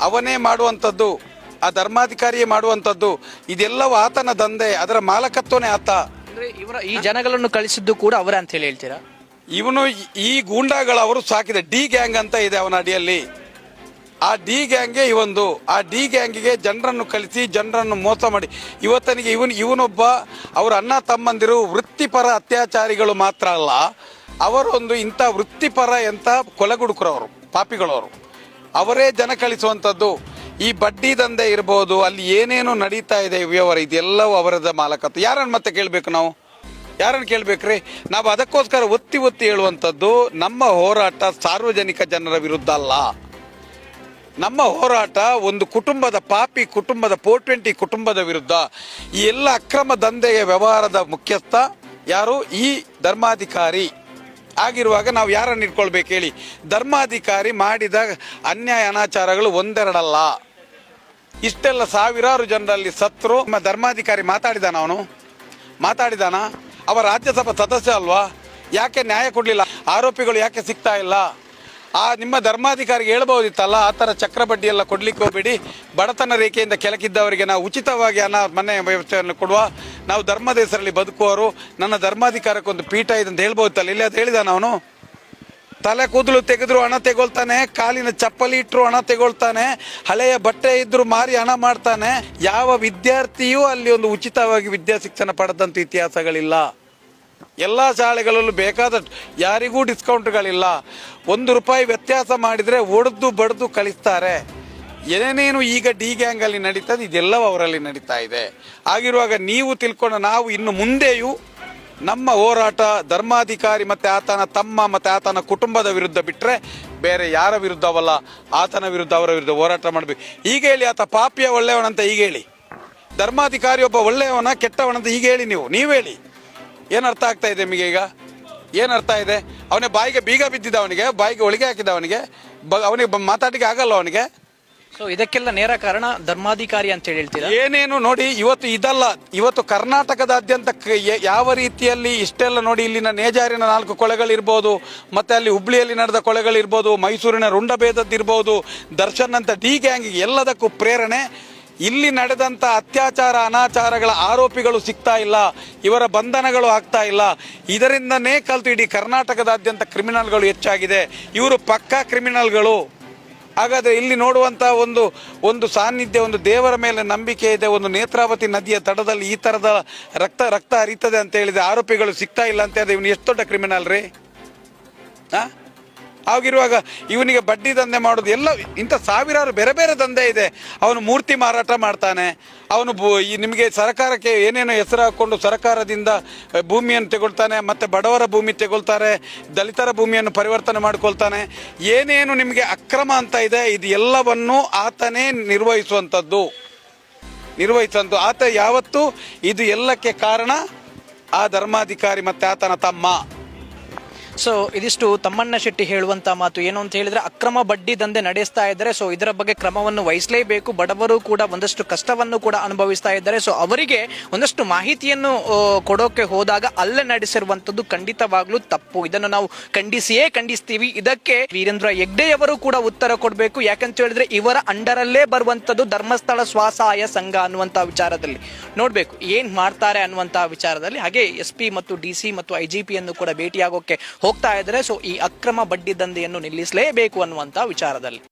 ಅವನೇ ಮಾಡುವಂಥದ್ದು. ಆ ಧರ್ಮಾಧಿಕಾರಿಯೇ ಮಾಡುವಂಥದ್ದು. ಇದೆಲ್ಲವೂ ಆತನ ದಂಧೆ ಅದರ ಮಾಲಕತ್ವನೇ ಆತ. ಅಂದ್ರೆ ಇವರ ಈ ಜನಗಳನ್ನು ಕಳಿಸಿದ್ದು ಕೂಡ ಅವರ ಅಂತ ಹೇಳಿ ಹೇಳ್ತೀರಾ? ಇವನು ಈ- ಗೂಂಡಾಗಳು ಅವರು ಸಾಕಿದೆ ಡಿ ಗ್ಯಾಂಗ್ ಅಂತ ಇದೆ ಅವನ ಅಡಿಯಲ್ಲಿ. ಆ ಡಿ ಗ್ಯಾಂಗ್ಗೆ ಇವೊಂದು. ಆ ಡಿ ಗ್ಯಾಂಗಿಗೆ ಜನರನ್ನು ಕಳಿಸಿ ಜನರನ್ನು ಮೋಸ ಮಾಡಿ. ಇವತ್ತನಿಗೆ ಇವನ್ ಇವನೊಬ್ಬ ಅವರ ಅಣ್ಣ ತಮ್ಮಂದಿರು ವೃತ್ತಿಪರ ಅತ್ಯಾಚಾರಿಗಳು ಮಾತ್ರ ಅಲ್ಲ ಅವರೊಂದು ಇಂಥ ವೃತ್ತಿಪರ ಎಂತ ಕೊಲೆಗುಡುಕರವರು ಪಾಪಿಗಳವರು. ಅವರೇ ಜನ ಕಳಿಸುವಂಥದ್ದು. ಈ ಬಡ್ಡಿ ದಂಧೆ ಇರ್ಬೋದು, ಅಲ್ಲಿ ಏನೇನು ನಡೀತಾ ಇದೆ ವ್ಯವಹಾರ ಇದೆಲ್ಲವೂ ಅವರದ ಮಾಲಕತ್ವ. ಯಾರನ್ನು ಮತ್ತೆ ಕೇಳಬೇಕು ನಾವು? ಯಾರನ್ನು ಕೇಳಬೇಕ್ರಿ? ನಾವು ಅದಕ್ಕೋಸ್ಕರ ಒತ್ತಿ ಒತ್ತಿ ಹೇಳುವಂಥದ್ದು, ನಮ್ಮ ಹೋರಾಟ ಸಾರ್ವಜನಿಕ ಜನರ ವಿರುದ್ಧ ಅಲ್ಲ. ನಮ್ಮ ಹೋರಾಟ ಒಂದು ಕುಟುಂಬದ ಪಾಪಿ, ಕುಟುಂಬದ ಪೋರ್ಟ್ವೆಂಟಿ, ಕುಟುಂಬದ ವಿರುದ್ಧ. ಈ ಎಲ್ಲ ಅಕ್ರಮ ದಂಧೆಯ ವ್ಯವಹಾರದ ಮುಖ್ಯಸ್ಥ ಯಾರು? ಈ ಧರ್ಮಾಧಿಕಾರಿ ಆಗಿರುವಾಗ ನಾವು ಯಾರನ್ನು ಇಟ್ಕೊಳ್ಬೇಕು ಹೇಳಿ? ಧರ್ಮಾಧಿಕಾರಿ ಮಾಡಿದ ಅನ್ಯಾಯ ಅನಾಚಾರಗಳು ಒಂದೆರಡಲ್ಲ. ಇಷ್ಟೆಲ್ಲ ಸಾವಿರಾರು ಜನರಲ್ಲಿ ಸತ್ರು, ನಮ್ಮ ಧರ್ಮಾಧಿಕಾರಿ ಮಾತಾಡಿದಾನ ಅವನು? ಮಾತಾಡಿದಾನ? ಅವ ರಾಜ್ಯಸಭಾ ಸದಸ್ಯ ಅಲ್ವಾ? ಯಾಕೆ ನ್ಯಾಯ ಕೊಡಲಿಲ್ಲ? ಆರೋಪಿಗಳು ಯಾಕೆ ಸಿಗ್ತಾ ಇಲ್ಲ? ಆ ನಿಮ್ಮ ಧರ್ಮಾಧಿಕಾರಿಗೆ ಹೇಳ್ಬೋದಿತ್ತಲ್ಲ ಆ ಥರ ಚಕ್ರಬಡ್ಡಿ ಎಲ್ಲ ಕೊಡ್ಲಿಕ್ಕೆ ಹೋಗ್ಬೇಡಿ. ಬಡತನ ರೇಖೆಯಿಂದ ಕೆಳಗಿದ್ದವರಿಗೆ ನಾವು ಉಚಿತವಾಗಿ ಅನ್ನ, ಮನೆ ವ್ಯವಸ್ಥೆಯನ್ನು ಕೊಡುವ, ನಾವು ಧರ್ಮದ ಹೆಸರಲ್ಲಿ ಬದುಕುವವರು, ನನ್ನ ಧರ್ಮಾಧಿಕಾರಕ್ಕೊಂದು ಪೀಠ ಇದೆ ಅಂತ ಹೇಳ್ಬೋದಿತ್ತಲ್ಲ ಇಲ್ಲಿ ಅದು ಹೇಳಿದಾನ ಅವನು? ತಲೆ ಕೂದಲು ತೆಗೆದ್ರು ಹಣ ತೆಗೊಳ್ತಾನೆ, ಕಾಲಿನ ಚಪ್ಪಲಿ ಇಟ್ಟರು ಹಣ ತೆಗೊಳ್ತಾನೆ, ಹಳೆಯ ಬಟ್ಟೆ ಇದ್ರು ಮಾರಿ ಹಣ ಮಾಡ್ತಾನೆ. ಯಾವ ವಿದ್ಯಾರ್ಥಿಯೂ ಅಲ್ಲಿ ಒಂದು ಉಚಿತವಾಗಿ ವಿದ್ಯಾ ಶಿಕ್ಷಣ ಪಡೆದಂತ ಇತಿಹಾಸಗಳಿಲ್ಲ. ಎಲ್ಲ ಶಾಲೆಗಳಲ್ಲೂ ಬೇಕಾದ ಯಾರಿಗೂ ಡಿಸ್ಕೌಂಟ್ಗಳಿಲ್ಲ. ಒಂದು ರೂಪಾಯಿ ವ್ಯತ್ಯಾಸ ಮಾಡಿದರೆ ಒಡೆದು ಬಡ್ದು ಕಳಿಸ್ತಾರೆ. ಏನೇನು ಈಗ ಡಿ ಗ್ಯಾಂಗ್ ಅಲ್ಲಿ ನಡೀತದೆ, ಇದೆಲ್ಲವೂ ಅವರಲ್ಲಿ ನಡೀತಾ ಇದೆ. ಆಗಿರುವಾಗ ನೀವು ತಿಳ್ಕೊಂಡು ನಾವು ಇನ್ನು ಮುಂದೆಯೂ ನಮ್ಮ ಹೋರಾಟ ಧರ್ಮಾಧಿಕಾರಿ ಮತ್ತೆ ಆತನ ತಮ್ಮ ಮತ್ತೆ ಆತನ ಕುಟುಂಬದ ವಿರುದ್ಧ ಬಿಟ್ಟರೆ ಬೇರೆ ಯಾರ ವಿರುದ್ಧವಲ್ಲ? ಆತನ ವಿರುದ್ಧ, ಅವರ ವಿರುದ್ಧ ಹೋರಾಟ ಮಾಡಬೇಕು. ಈಗ ಹೇಳಿ ಆತ ಪಾಪಿಯ ಒಳ್ಳೆಯವನಂತ ಈಗ ಹೇಳಿ. ಧರ್ಮಾಧಿಕಾರಿ ಒಬ್ಬ ಒಳ್ಳೆಯವನ ಕೆಟ್ಟವನಂತ ಈಗ ಹೇಳಿ ನೀವು. ನೀವು ಹೇಳಿ. ಏನು ಅರ್ಥ ಆಗ್ತಾ ಇದೆ ನಿಮಗೆ ಈಗ? ಏನು ಅರ್ಥ ಇದೆ? ಅವನೇ ಬಾಯಿಗೆ ಬೀಗ ಬಿದ್ದಿದ್ದ ಅವನಿಗೆ, ಬಾಯಿಗೆ ಒಳಗೆ ಹಾಕಿದ ಅವನಿಗೆ, ಬ ಅವನಿಗೆ ಮಾತಾಡಿಕೆ ಆಗಲ್ಲ ಅವನಿಗೆ. ಸೊ ಇದಕ್ಕೆಲ್ಲ ನೇರ ಕಾರಣ ಧರ್ಮಾಧಿಕಾರಿ ಅಂತ ಹೇಳಿ ಏನೇನು ನೋಡಿ, ಇವತ್ತು ಇದಲ್ಲ. ಇವತ್ತು ಕರ್ನಾಟಕದಾದ್ಯಂತ ಕ- ಯಾವ ರೀತಿಯಲ್ಲಿ ಇಷ್ಟೆಲ್ಲ ನೋಡಿ, ಇಲ್ಲಿನ ನೇಜಾರಿನ ನಾಲ್ಕು ಕೊಳೆಗಳಿರ್ಬೋದು, ಮತ್ತೆ ಅಲ್ಲಿ ಹುಬ್ಳಿಯಲ್ಲಿ ನಡೆದ ಕೊಳೆಗಳಿರ್ಬೋದು, ಮೈಸೂರಿನ ರುಂಡಭೇದದ್ದಿರ್ಬೋದು, ದರ್ಶನ್ ಅಂತ ಡಿ ಗ್ಯಾಂಗ್ ಎಲ್ಲದಕ್ಕೂ ಪ್ರೇರಣೆ. ಇಲ್ಲಿ ನಡೆದಂತ ಅತ್ಯಾಚಾರ, ಅನಾಚಾರಗಳ ಆರೋಪಿಗಳು ಸಿಗ್ತಾ ಇಲ್ಲ, ಇವರ ಬಂಧನಗಳು ಆಗ್ತಾ ಇಲ್ಲ. ಇದರಿಂದನೇ ಕಲ್ತು ಇಡೀ ಕರ್ನಾಟಕದಾದ್ಯಂತ ಕ್ರಿಮಿನಲ್ಗಳು ಹೆಚ್ಚಾಗಿದೆ. ಇವರು ಪಕ್ಕಾ ಕ್ರಿಮಿನಲ್ಗಳು. ಹಾಗಾದ್ರೆ ಇಲ್ಲಿ ನೋಡುವಂಥ ಒಂದು ಒಂದು ಸಾನ್ನಿಧ್ಯ, ಒಂದು ದೇವರ ಮೇಲೆ ನಂಬಿಕೆ ಇದೆ, ಒಂದು ನೇತ್ರಾವತಿ ನದಿಯ ತಡದಲ್ಲಿ ಈ ತರದ ರಕ್ತ ರಕ್ತ ಹರಿತದೆ ಅಂತ ಹೇಳಿದೆ ಆರೋಪಿಗಳು ಸಿಗ್ತಾ ಇಲ್ಲ ಅಂತ ಇವನು ಎಷ್ಟು ದೊಡ್ಡ ಕ್ರಿಮಿನಲ್ ರೀ ಆ? ಹಾಗಿರುವಾಗ ಇವನಿಗೆ ಬಡ್ಡಿ ದಂಧೆ ಮಾಡೋದು ಎಲ್ಲ ಇಂಥ ಸಾವಿರಾರು ಬೇರೆ ಬೇರೆ ದಂಧೆ ಇದೆ. ಅವನು ಮೂರ್ತಿ ಮಾರಾಟ ಮಾಡ್ತಾನೆ. ಅವನು ನಿಮಗೆ ಸರ್ಕಾರಕ್ಕೆ ಏನೇನೋ ಹೆಸರು ಹಾಕೊಂಡು ಸರ್ಕಾರದಿಂದ ಭೂಮಿಯನ್ನು ತೆಗೊಳ್ತಾನೆ, ಮತ್ತು ಬಡವರ ಭೂಮಿ ತೆಗೊಳ್ತಾರೆ, ದಲಿತರ ಭೂಮಿಯನ್ನು ಪರಿವರ್ತನೆ ಮಾಡ್ಕೊಳ್ತಾನೆ. ಏನೇನು ನಿಮಗೆ ಅಕ್ರಮ ಅಂತ ಇದೆ ಇದು ಎಲ್ಲವನ್ನು ಆತನೇ ನಿರ್ವಹಿಸುವಂಥದ್ದು. ನಿರ್ವಹಿಸುವಂಥ ಆತ ಯಾವತ್ತು ಇದು ಎಲ್ಲಕ್ಕೆ ಕಾರಣ? ಆ ಧರ್ಮಾಧಿಕಾರಿ ಮತ್ತು ಆತನ ತಮ್ಮ. ಸೊ ಇದಿಷ್ಟು ತಮ್ಮಣ್ಣ ಶೆಟ್ಟಿ ಹೇಳುವಂತ ಮಾತು ಏನು ಅಂತ ಹೇಳಿದ್ರೆ, ಅಕ್ರಮ ಬಡ್ಡಿ ದಂಧೆ ನಡೆಸ್ತಾ ಇದ್ದಾರೆ. ಸೊ ಇದರ ಬಗ್ಗೆ ಕ್ರಮವನ್ನು ವಹಿಸಲೇಬೇಕು. ಬಡವರು ಕೂಡ ಒಂದಷ್ಟು ಕಷ್ಟವನ್ನು ಕೂಡ ಅನುಭವಿಸ್ತಾ ಇದ್ದಾರೆ. ಸೊ ಅವರಿಗೆ ಒಂದಷ್ಟು ಮಾಹಿತಿಯನ್ನು ಕೊಡೋಕೆ ಹೋದಾಗ ಅಲ್ಲೇ ನಡೆಸಿರುವಂತದ್ದು ಖಂಡಿತವಾಗ್ಲೂ ತಪ್ಪು. ಇದನ್ನು ನಾವು ಖಂಡಿಸಿಯೇ ಖಂಡಿಸ್ತೀವಿ. ಇದಕ್ಕೆ ವೀರೇಂದ್ರ ಹೆಗ್ಡೆಯವರು ಕೂಡ ಉತ್ತರ ಕೊಡಬೇಕು. ಯಾಕಂತ ಹೇಳಿದ್ರೆ, ಇವರ ಅಂಡರಲ್ಲೇ ಬರುವಂತದ್ದು ಧರ್ಮಸ್ಥಳ ಸ್ವಸಹಾಯ ಸಂಘ ಅನ್ನುವಂತ ವಿಚಾರದಲ್ಲಿ. ನೋಡ್ಬೇಕು, ಏನ್ ಮಾಡ್ತಾರೆ ಅನ್ನುವಂತ ವಿಚಾರದಲ್ಲಿ. ಹಾಗೆ ಎಸ್ ಪಿ ಮತ್ತು ಡಿ ಸಿ ಮತ್ತು ಐ ಜಿ ಕೂಡ ಕೂಡ ಭೇಟಿಯಾಗೋಕೆ ಹೋಗ್ತಾ ಇದ್ರೆ ಸೊ ಈ ಅಕ್ರಮ ಬಡ್ಡಿ ದಂಧೆಯನ್ನು ನಿಲ್ಲಿಸಲೇಬೇಕು ಅನ್ನುವಂತ ವಿಚಾರದಲ್ಲಿ.